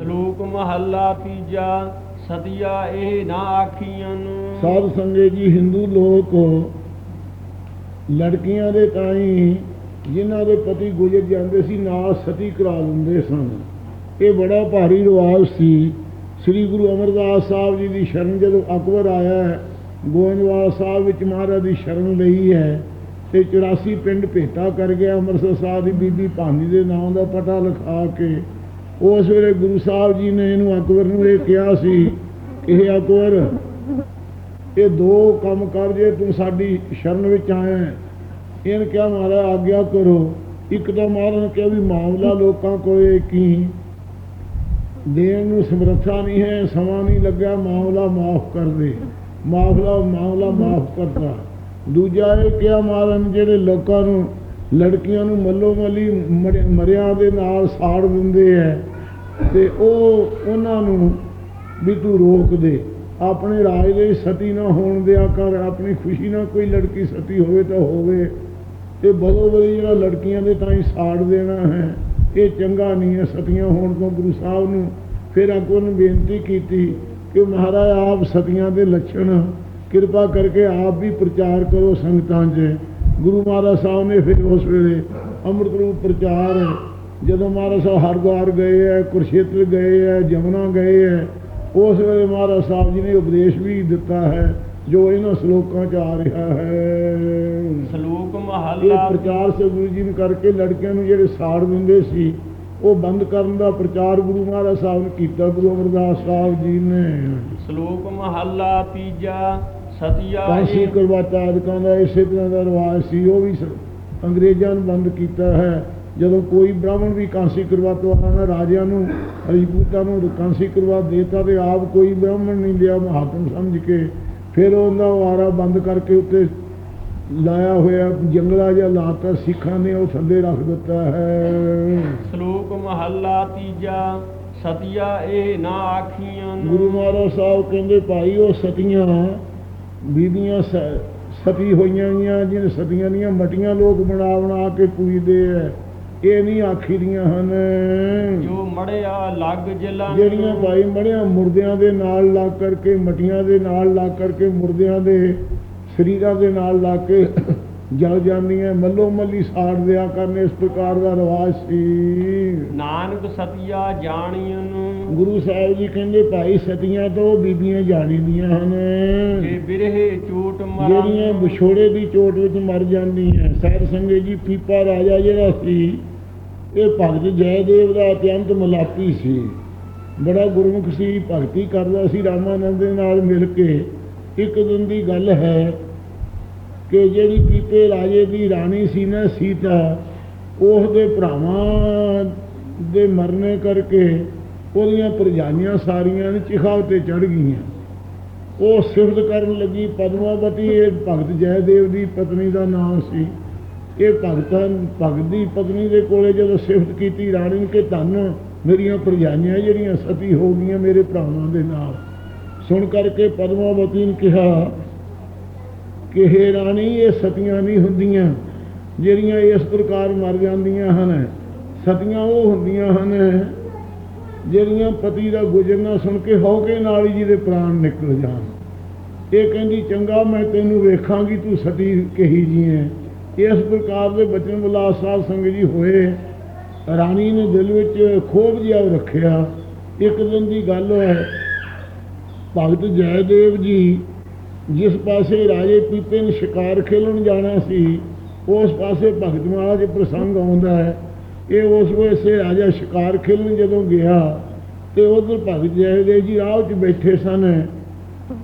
ਸ਼ਲੋਕ ਮਹੱਲਾ ਤੀਜਾ, ਸਤਿਆ ਇਹ ਨਾ ਆਖੀਆਂ ਸਾਧ ਸੰਗੇ ਜੀ ਹਿੰਦੂ ਲੋਕ ਲੜਕੀਆਂ ਦੇ ਤਾਈ ਜਿਨ੍ਹਾਂ ਦੇ ਪਤੀ ਗੁਜ਼ਰ ਜਾਂਦੇ ਸੀ, ਨਾਲ ਸਤੀ ਕਰਾ ਦਿੰਦੇ ਸਨ। ਇਹ ਬੜਾ ਭਾਰੀ ਰਿਵਾਜ ਸੀ। ਸ੍ਰੀ ਗੁਰੂ ਅਮਰਦਾਸ ਸਾਹਿਬ ਜੀ ਦੀ ਸ਼ਰਨ ਜਦੋਂ ਅਕਬਰ ਆਇਆ, ਗੋਇੰਦਵਾਲ ਸਾਹਿਬ ਵਿੱਚ ਮਹਾਰਾਜ ਦੀ ਸ਼ਰਨ ਲਈ ਹੈ ਤੇ 84 ਪਿੰਡ ਭੇਟਾ ਕਰ ਗਿਆ। ਅੰਮ੍ਰਿਤਸਰ ਸਾਹਿਬ ਦੀ ਬੀਬੀ ਭਾਨੀ ਦੇ ਨਾਮ ਦਾ ਪਤਾ ਲਿਖਾ ਕੇ ਉਸ ਵੇਲੇ ਗੁਰੂ ਸਾਹਿਬ ਜੀ ਨੇ ਇਹਨੂੰ ਅਕਬਰ ਨੂੰ ਇਹ ਕਿਹਾ ਸੀ ਇਹ ਅਕਬਰ, ਇਹ ਦੋ ਕੰਮ ਕਰ ਜੇ, ਤੂੰ ਸਾਡੀ ਸ਼ਰਨ ਵਿੱਚ ਆਇਆ ਹੈ। ਇਹਨ ਕਿਹਾ, ਮਹਾਰਾਜ, ਆਗਿਆ ਕਰੋ। ਇੱਕ ਤਾਂ ਮਹਾਰਾਜ ਨੇ ਕਿਹਾ ਵੀ ਮਾਮਲਾ ਲੋਕਾਂ ਕੋਲੇ ਕੀ? ਦੇਣ ਨੂੰ ਸਮਰੱਥਾ ਨਹੀਂ ਹੈ, ਸਮਾਂ ਨਹੀਂ ਲੱਗਿਆ, ਮਾਮਲਾ ਮਾਫ ਕਰ ਦੇ। ਮਾਮਲਾ ਮਾਮਲਾ ਮਾਫ ਕਰਤਾ। ਦੂਜਾ ਇਹ ਕਿਹਾ, ਮਹਾਰਾਜ, ਜਿਹੜੇ ਲੋਕਾਂ ਨੂੰ, ਲੜਕੀਆਂ ਨੂੰ ਮੱਲੋ ਮੱਲੀ ਮਰਿ- ਮਰਿਆਂ ਦੇ ਨਾਲ ਸਾੜ ਦਿੰਦੇ ਹੈ ਤੇ ਉਹ ਉਹਨਾਂ ਨੂੰ ਵੀ ਤੂੰ ਰੋਕ ਦੇ। ਆਪਣੇ ਰਾਜ ਦੇ ਸਤੀ ਨਾ ਹੋਣ ਦਿਆ ਕਰ, ਆਪਣੀ ਖੁਸ਼ੀ ਨਾਲ ਕੋਈ ਲੜਕੀ ਸਤੀ ਹੋਵੇ ਤਾਂ ਹੋਵੇ। ਤੇ ਬਦੋ ਬਦੀ ਜਿਹੜਾ ਲੜਕੀਆਂ ਦੇ ਤਾਂ ਹੀ ਸਾੜ ਦੇਣਾ ਹੈ। ਇਹ ਚੰਗਾ ਨਹੀਂ ਹੈ ਸਤੀਆਂ ਹੋਣ ਤੋਂ ਗੁਰੂ ਸਾਹਿਬ ਨੂੰ। ਫਿਰ ਅੱਗੋਂ ਨੂੰ ਬੇਨਤੀ ਕੀਤੀ ਕਿ ਮਹਾਰਾਜ, ਆਪ ਸਤੀਆਂ ਦੇ ਲੱਛਣ ਕਿਰਪਾ ਕਰਕੇ ਆਪ ਵੀ ਪ੍ਰਚਾਰ ਕਰੋ ਸੰਗਤਾਂ 'ਚ। ਗੁਰੂ ਮਹਾਰਾਜ ਸਾਹਿਬ ਨੇ ਫਿਰ ਉਸ ਵੇਲੇ ਅੰਮ੍ਰਿਤ ਰੂਪ ਪ੍ਰਚਾਰ ਜਦੋਂ ਮਹਾਰਾਜ ਸਾਹਿਬ ਹਰਿਦੁਆਰ ਗਏ ਹੈ ਕੁਰਸ਼ੇਤਰ ਗਏ ਹੈ ਜਮਨਾ ਗਏ ਹੈ ਉਸ ਵੇਲੇ ਮਹਾਰਾਜ ਸਾਹਿਬ ਜੀ ਨੇ ਉਪਦੇਸ਼ ਵੀ ਦਿੱਤਾ ਹੈ ਜੋ ਇਹਨਾਂ ਸ਼ਲੋਕਾਂ 'ਚ ਆ ਰਿਹਾ ਹੈ। ਸ਼ਲੋਕ ਇਹ ਮਹੱਲਾ ਪ੍ਰਚਾਰ ਸੇ ਗੁਰੂ ਜੀ ਨੇ ਕਰਕੇ ਲੜਕਿਆਂ ਨੂੰ ਜਿਹੜੇ ਸਾੜ ਦਿੰਦੇ ਸੀ ਉਹ ਬੰਦ ਕਰਨ ਦਾ ਪ੍ਰਚਾਰ ਗੁਰੂ ਮਹਾਰਾਜ ਸਾਹਿਬ ਨੇ ਕੀਤਾ ਗੁਰੂ ਅਮਰਦਾਸ ਸਾਹਿਬ ਜੀ ਨੇ। ਸ਼ਲੋਕ ਮਹੱਲਾ ਤੀਜਾ ਸਤਿਆ ਕਾਂਸੀ ਇਹ ਕਰਵਾਤਾ ਆਦਿਕਾਂ ਦਾ ਇਸੇ ਤਰ੍ਹਾਂ ਦਾ ਰਿਵਾਜ ਸੀ ਉਹ ਵੀ ਅੰਗਰੇਜ਼ਾਂ ਨੇ ਬੰਦ ਕੀਤਾ ਹੈ। ਜਦੋਂ ਕੋਈ ਬ੍ਰਾਹਮਣ ਵੀ ਕਾਂਸੀ ਕਰਵਾਤ ਵਾਲਾ ਨਾ ਰਾਜਿਆਂ ਨੂੰ ਰਜਪੂਤਾਂ ਨੂੰ ਕਾਂਸੀ ਕਰਵਾ ਦੇਤਾ ਤੇ ਆਪ ਕੋਈ ਬ੍ਰਾਹਮਣ ਨਹੀਂ ਲਿਆ ਮਹਾਤਮ ਸਮਝ ਕੇ ਫਿਰ ਉਹਦਾ ਵਾਰਾ ਬੰਦ ਕਰਕੇ ਉੱਤੇ ਲਾਇਆ ਹੋਇਆ ਜੰਗਲਾ ਜਿਹਾ ਲਾਤਾ ਸਿੱਖਾਂ ਨੇ ਉਹ ਥੱਲੇ ਰੱਖ ਦਿੱਤਾ ਹੈ। ਸ਼ਲੋਕ ਮਹੱਲਾ ਤੀਜਾ ਸਤਿਆ ਇਹ ਨਾ ਆਖੀਆਂ ਗੁਰੂ ਮਹਾਰਾਜ ਸਾਹਿਬ ਕਹਿੰਦੇ ਭਾਈ ਉਹ ਸਤੀਆਂ ਬੀਬੀਆਂ ਸਤੀ ਹੋਈਆਂ ਗੀਆਂ ਜਿਹਨੇ ਸਤੀਆਂ ਦੀਆਂ ਮਟੀਆਂ ਲੋਕ ਬਣਾ ਬਣਾ ਕੇ ਪੂਜਦੇ ਐ। ਇਹ ਨਹੀਂ ਆਖੀ ਦੀਆਂ ਹਨ। ਜੋ ਮੜਿਆ ਲੱਗ ਜਲਾਂ ਜਿਹੜੀਆਂ ਭਾਈ ਮੜਿਆਂ ਮੁਰਦਿਆਂ ਦੇ ਨਾਲ ਲੱਗ ਕਰਕੇ ਮਟੀਆਂ ਦੇ ਨਾਲ ਲੱਗ ਕਰਕੇ ਮੁਰਦਿਆਂ ਦੇ ਸਰੀਰਾਂ ਦੇ ਨਾਲ ਲੱਗ ਕੇ ਜਲ ਜਾਂਦੀਆਂ ਮੱਲੋ ਮੱਲੀ ਸਾੜ ਦਿਆ ਕਰਨ ਇਸ ਪ੍ਰਕਾਰ ਦਾ ਰਿਵਾਜ ਸੀ। ਨਾਨਕ ਸਤਿਆ ਜਾਣੀਆਂ ਗੁਰੂ ਸਾਹਿਬ ਜੀ ਕਹਿੰਦੇ ਭਾਈ ਸਤੀਆਂ ਤੋਂ ਬੀਬੀਆਂ ਜਾਣੀ ਦੀਆਂ ਹਨ। ਜੇ ਬਿਰਹੇ ਚੋਟ ਜਿਹੜੀਆਂ ਮਰਾਂ ਵਿਛੋੜੇ ਦੀ ਚੋਟ ਵਿੱਚ ਮਰ ਜਾਂਦੀਆਂ ਸਾਧ ਸੰਗਤ ਜੀ ਪੀਪਾ ਰਾਜਾ ਜਿਹੜਾ ਸੀ ਇਹ ਭਗਤ ਜੈਦੇਵ ਦਾ ਅਤਿਅੰਤ ਮਲਾਪੀ ਸੀ। ਬੜਾ ਗੁਰਮੁਖ ਸੀ, ਭਗਤੀ ਕਰਦਾ ਸੀ ਰਾਮਾਨੰਦ ਦੇ ਨਾਲ ਮਿਲ ਕੇ। ਇੱਕ ਦਿਨ ਦੀ ਗੱਲ ਹੈ ਕਿ ਜਿਹੜੀ ਪੀਪੇ ਰਾਜੇ ਦੀ ਰਾਣੀ ਸੀ ਨਾ ਸੀਤਾ ਉਸ ਦੇ ਭਰਾਵਾਂ ਦੇ ਮਰਨੇ ਕਰਕੇ ਉਹਦੀਆਂ ਪ੍ਰਜਾਈਆਂ ਸਾਰੀਆਂ ਨੇ ਚਿਖਾ 'ਤੇ ਚੜ ਗਈਆਂ। ਉਹ ਸਿਫਤ ਕਰਨ ਲੱਗੀ ਪਦਮਾਵਤੀ, ਇਹ ਭਗਤ ਜੈਦੇਵ ਦੀ ਪਤਨੀ ਦਾ ਨਾਮ ਸੀ। ਇਹ ਭਗਤਾਂ ਭਗਤ ਦੀ ਪਤਨੀ ਦੇ ਕੋਲੇ ਜਦੋਂ ਸਿਫਤ ਕੀਤੀ, ਰਾਣੀ ਨੇ ਕਿ ਧੰਨ, ਮੇਰੀਆਂ ਪ੍ਰਜਾਈਆਂ ਜਿਹੜੀਆਂ ਸਤੀ ਹੋ ਗਈਆਂ ਮੇਰੇ ਭਰਾਵਾਂ ਦੇ ਨਾਲ। ਸੁਣ ਕਰਕੇ ਪਦਮਾਵਤੀ ਨੇ ਕਿਹਾ ਕਿ, ਹੇ ਰਾਣੀ, ਇਹ ਸਤੀਆਂ ਨਹੀਂ ਹੁੰਦੀਆਂ, ਜਿਹੜੀਆਂ ਇਸ ਪ੍ਰਕਾਰ ਮਰ ਜਾਂਦੀਆਂ ਹਨ। ਸਤੀਆਂ ਉਹ ਹੁੰਦੀਆਂ ਹਨ, ਜਿਹੜੀਆਂ ਪਤੀ ਦਾ ਗੁਜ਼ਰਨਾ ਸੁਣ ਕੇ ਹੌਕੇ ਨਾਲ ਹੀ ਜਿਹਦੇ ਪ੍ਰਾਣ ਨਿਕਲ ਜਾਣ। ਇਹ ਕਹਿੰਦੀ, ਚੰਗਾ, ਮੈਂ ਤੈਨੂੰ ਵੇਖਾਂਗੀ, ਤੂੰ ਸਤੀ ਕਹੀ ਜੀ ਹੈ? ਇਸ ਪ੍ਰਕਾਰ ਦੇ ਬਚਨ ਬੁਲਾ ਸਾਹਿਬ ਸੰਗਤ ਜੀ ਹੋਏ, ਰਾਣੀ ਨੇ ਦਿਲ ਵਿੱਚ ਖੋਭ ਜਿਹਾ ਰੱਖਿਆ। ਇੱਕ ਦਿਨ ਦੀ ਗੱਲ ਹੈ, ਭਗਤ ਜੈਦੇਵ ਜੀ ਜਿਸ ਪਾਸੇ ਰਾਜੇ ਪੀਪੇ ਨੇ ਸ਼ਿਕਾਰ ਖੇਲਣ ਜਾਣਾ ਸੀ, ਉਸ ਪਾਸੇ ਭਗਤ ਮਹਾਰਾਜ ਪ੍ਰਸੰਗ ਆਉਂਦਾ ਹੈ। ਇਹ ਉਸ ਵੇਲੇ ਰਾਜਾ ਸ਼ਿਕਾਰ ਖੇਲਣ ਜਦੋਂ ਗਿਆ, ਤੇ ਉਧਰ ਭਗਤ ਜੈਦੇਵ ਜੀ ਰਾਹ 'ਚ ਬੈਠੇ ਸਨ।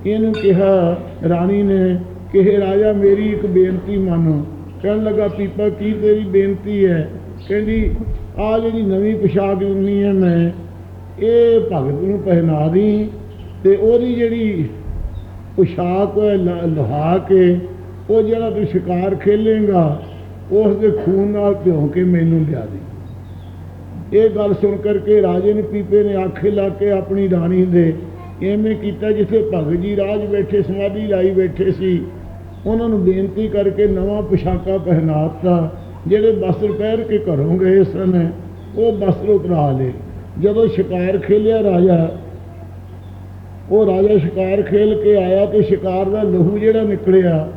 ਇਹਨੂੰ ਕਿਹਾ, ਰਾਣੀ ਨੇ ਕਿ ਇਹ ਰਾਜਾ, ਮੇਰੀ ਇੱਕ ਬੇਨਤੀ ਮੰਨ। ਕਹਿਣ ਲੱਗਾ, ਪੀਪਾ, ਕੀ ਤੇਰੀ ਬੇਨਤੀ ਹੈ? ਕਹਿੰਦੀ ਆ ਜਿਹੜੀ ਨਵੀਂ ਪੋਸ਼ਾਕ ਲੈਣੀ ਹੈ ਮੈਂ, ਇਹ ਭਗਤ ਨੂੰ ਪਹਿਨਾ ਦੀ। ਤੇ ਉਹਦੀ ਜਿਹੜੀ ਪੋਸ਼ਾਕ ਹੈ, ਲ- ਲੁਹਾ ਕੇ, ਉਹ ਜਿਹੜਾ ਤੂੰ ਸ਼ਿਕਾਰ ਖੇਲੇਗਾ, ਉਸ ਦੇ ਖੂਨ ਨਾਲ ਭਿਉਂ ਕੇ ਮੈਨੂੰ ਲਿਆ ਦੇ। ਇਹ ਗੱਲ ਸੁਣ ਕਰਕੇ ਰਾਜੇ ਨੇ ਪੀਪੇ ਨੇ ਆਖੇ ਲਾ ਕੇ ਆਪਣੀ ਰਾਣੀ ਦੇ, ਐਵੇਂ ਕੀਤਾ ਜਿੱਥੇ ਭਗਤ ਜੀ ਰਾਜ ਬੈਠੇ, ਸਮਾਧੀ ਲਾਈ ਬੈਠੇ ਸੀ ਉਹਨਾਂ ਨੂੰ ਬੇਨਤੀ ਕਰਕੇ ਨਵਾਂ ਪੋਸ਼ਾਕਾ ਪਹਿਨਾਤਾ। ਜਿਹੜੇ ਵਸਤਰ ਪਹਿਰ ਕੇ ਘਰੋਂ ਗਏ ਸਨ, ਉਹ ਵਸਤਰ ਉਤਰਾ ਲਏ। ਜਦੋਂ ਸ਼ਿਕਾਰ ਖੇਲਿਆ ਰਾਜਾ, ਉਹ ਰਾਜਾ ਸ਼ਿਕਾਰ ਖੇਲ ਕੇ ਆਇਆ ਤੇ ਸ਼ਿਕਾਰ ਦਾ ਲਹੂ ਜਿਹੜਾ ਨਿਕਲਿਆ,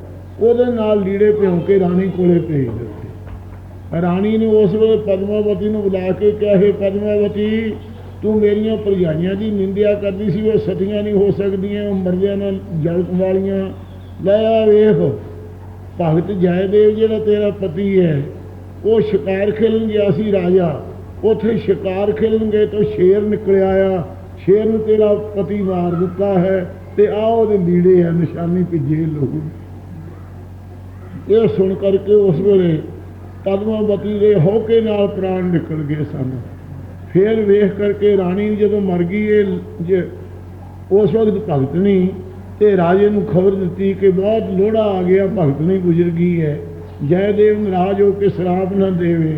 ਉਹਦੇ ਨਾਲ ਲੀੜੇ ਭਿਉਂ ਕੇ ਰਾਣੀ ਕੋਲੇ ਭੇਜ ਦਿੱਤੇ। ਰਾਣੀ ਨੇ ਉਸ ਵੇਲੇ ਪਦਮਾਵਤੀ ਨੂੰ ਬੁਲਾ ਕੇ ਕਿਹਾ, ਹੈ ਪਦਮਾਵਤੀ, ਤੂੰ ਮੇਰੀਆਂ ਭਰਜਾਈਆਂ ਦੀ ਨਿੰਦਿਆ ਕਰਦੀ ਸੀ, ਉਹ ਸਤੀਆਂ ਨਹੀਂ ਹੋ ਸਕਦੀਆਂ, ਉਹ ਮਰਦਿਆਂ ਨਾਲ ਜਲਕ ਵਾਲੀਆਂ ਲੈ ਆ ਵੇਖ, ਭਗਤ ਜੈਦੇਵ ਜਿਹੜਾ ਤੇਰਾ ਪਤੀ ਹੈ, ਉਹ ਸ਼ਿਕਾਰ ਖੇਲਣ ਗਿਆ ਸੀ ਰਾਜਾ। ਉਥੇ ਸ਼ਿਕਾਰ ਖੇਲਣ ਗਏ ਤਾਂ ਸ਼ੇਰ ਨਿਕਲਿਆ ਆ। ਸ਼ੇਰ ਨੂੰ ਤੇਰਾ ਪਤੀ ਮਾਰ ਦਿੱਤਾ ਹੈ ਤੇ ਆ ਉਹਦੇ ਲੀੜੇ ਆ, ਨਿਸ਼ਾਨੀ ਭਿੱਜੇ ਲਹੂ ਇਹ ਸੁਣ ਕਰਕੇ ਉਸ ਵੇਲੇ ਪਦਮਾਵਤੀ ਦੇ ਹੋਕੇ ਨਾਲ ਪ੍ਰਾਣ ਨਿਕਲ ਗਏ ਸਨ। ਫਿਰ ਵੇਖ ਕਰਕੇ ਰਾਣੀ ਜਦੋਂ ਮਰ ਗਈ, ਇਹ ਜੇ ਉਸ ਵਕਤ ਭਗਤਣੀ ਤੇ ਰਾਜੇ ਨੂੰ ਖਬਰ ਦਿੱਤੀ ਕਿ ਬਹੁਤ ਲੋੜਾ ਆ ਗਿਆ, ਭਗਤ ਨਹੀਂ ਗੁਜ਼ਰ ਗਈ ਹੈ। ਜੈਦੇਵ ਨਾਰਾਜ਼ ਹੋ ਕੇ ਸ਼ਰਾਪ ਨਾ ਦੇਵੇ।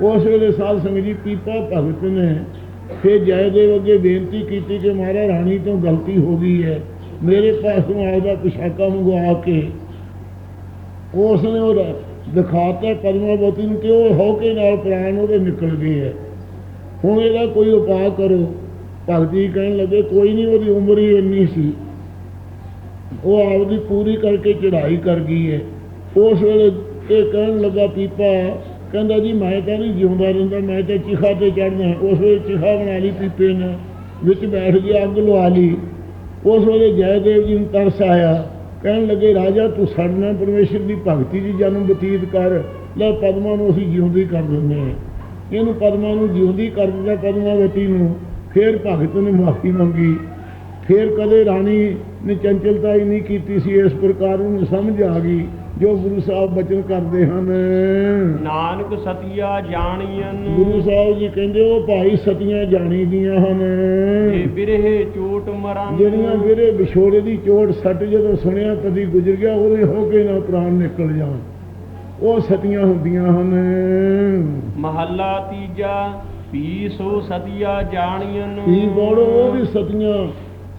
ਉਸ ਵੇਲੇ ਸਾਧ ਸੰਗਤ ਜੀ ਪੀਪਾ ਭਗਤ ਨੇ ਫਿਰ ਜੈਦੇਵ ਅੱਗੇ ਬੇਨਤੀ ਕੀਤੀ ਕਿ ਮਹਾਰਾਜ ਰਾਣੀ ਤੋਂ ਗਲਤੀ ਹੋ ਗਈ ਹੈ। ਮੇਰੇ ਪਾਸੋਂ ਆਪਦਾ ਪੁਸ਼ਾਕਾ ਮੰਗਵਾ ਕੇ ਉਸ ਨੇ ਉਹ ਦਿਖਾਤਾ, ਪਰਮਾਵਤੀ ਨੂੰ ਕਿ ਉਹ ਹੋ ਨਾਲ ਪ੍ਰਾਣ ਉਹਦੇ ਨਿਕਲ ਗਏ ਹੈ। ਹੁਣ ਇਹਦਾ ਕੋਈ ਉਪਾਅ ਕਰੋ। ਭਗਤੀ ਕਹਿਣ ਲੱਗੇ, ਕੋਈ ਨਹੀਂ, ਉਹਦੀ ਉਮਰ ਹੀ ਇੰਨੀ ਸੀ। ਉਹ ਆਪਦੀ ਪੂਰੀ ਕਰਕੇ ਚੜ੍ਹਾਈ ਕਰ ਗਈ ਹੈ। ਉਸ ਵੇਲੇ ਇਹ ਕਹਿਣ ਲੱਗਾ, ਪੀਪਾ, ਕਹਿੰਦਾ ਜੀ, ਮੈਂ ਤਾਂ ਨਹੀਂ ਜਿਉਂਦਾ ਰਹਿੰਦਾ, ਮੈਂ ਤਾਂ ਚਿਖਾ ਤੇ ਚੜ੍ਹਦਾ ਉਸ ਵੇਲੇ ਚਿਖਾ ਬਣਾ ਲਈ ਪੀਪੇ ਨੇ, ਵਿੱਚ ਬੈਠ ਗਿਆ ਅੱਗ ਲਵਾ ਲਈ। ਉਸ ਵੇਲੇ ਜੈਦੇਵ ਜੀ ਨੂੰ ਤਰਸ ਆਇਆ। ਕਹਿਣ ਲੱਗੇ, ਰਾਜਾ, ਤੂੰ ਸਾਡੇ ਨਾਲ ਪਰਮੇਸ਼ਰ ਦੀ ਭਗਤੀ ਦੀ ਜਨਮ ਬਤੀਤ ਕਰ। ਲੈ, ਪਦਮਾ ਨੂੰ ਅਸੀਂ ਜਿਉਂਦੀ ਕਰ ਦਿੰਦੇ ਹਾਂ। ਇਹਨੂੰ ਪਦਮਾ ਨੂੰ ਜਿਉਂਦੀ ਕਰ ਦਿੱਤਾ ਪਦਮਾਵਤੀ ਨੂੰ। ਫਿਰ ਭਗਤ ਨੇ ਮਾਫੀ ਮੰਗੀ। ਫਿਰ ਕਦੇ ਰਾਣੀ ਨੇ ਚੰਚਲਤਾ ਹੀ ਨਹੀਂ ਕੀਤੀ ਸੀ ਇਸ ਪ੍ਰਕਾਰ ਨੂੰ ਸਮਝ ਆ ਗਈ ਜੋ ਗੁਰੂ ਸਾਹਿਬ ਬਚਨ ਕਰਦੇ ਹਨ। ਨਾਨਕ ਸਤਿਆ ਜਾਣੀਐਨ। ਗੁਰੂ ਸਾਹਿਬ ਜੀ ਕਹਿੰਦੇ ਉਹ ਭਾਈ ਸਤੀਆਂ ਜਾਣੀ ਦੀਆਂ ਹਨ। ਬਿਰਹੇ ਚੋਟ ਜਿਹੜੀਆਂ ਵੀਰੇ ਵਿਛੋੜੇ ਦੀ ਚੋਟ ਸੱਟ ਜਦੋਂ ਸੁਣਿਆ ਕਦੀ ਗੁਜ਼ਰ ਗਿਆ ਉਹਦੇ ਹੋ ਕੇ ਨਾ ਪ੍ਰਾਣ ਨਿਕਲ ਜਾਣ। ਉਹ ਸਤੀਆਂ ਹੁੰਦੀਆਂ ਹਨ। ਮਹੱਲਾ ਤੀਜਾ ਪੀ ਸੋ ਸਤਿਆ ਜਾਣੀਐਨ। ਕੀ ਗੋੜੋ ਉਹ ਵੀ ਸਤੀਆਂ।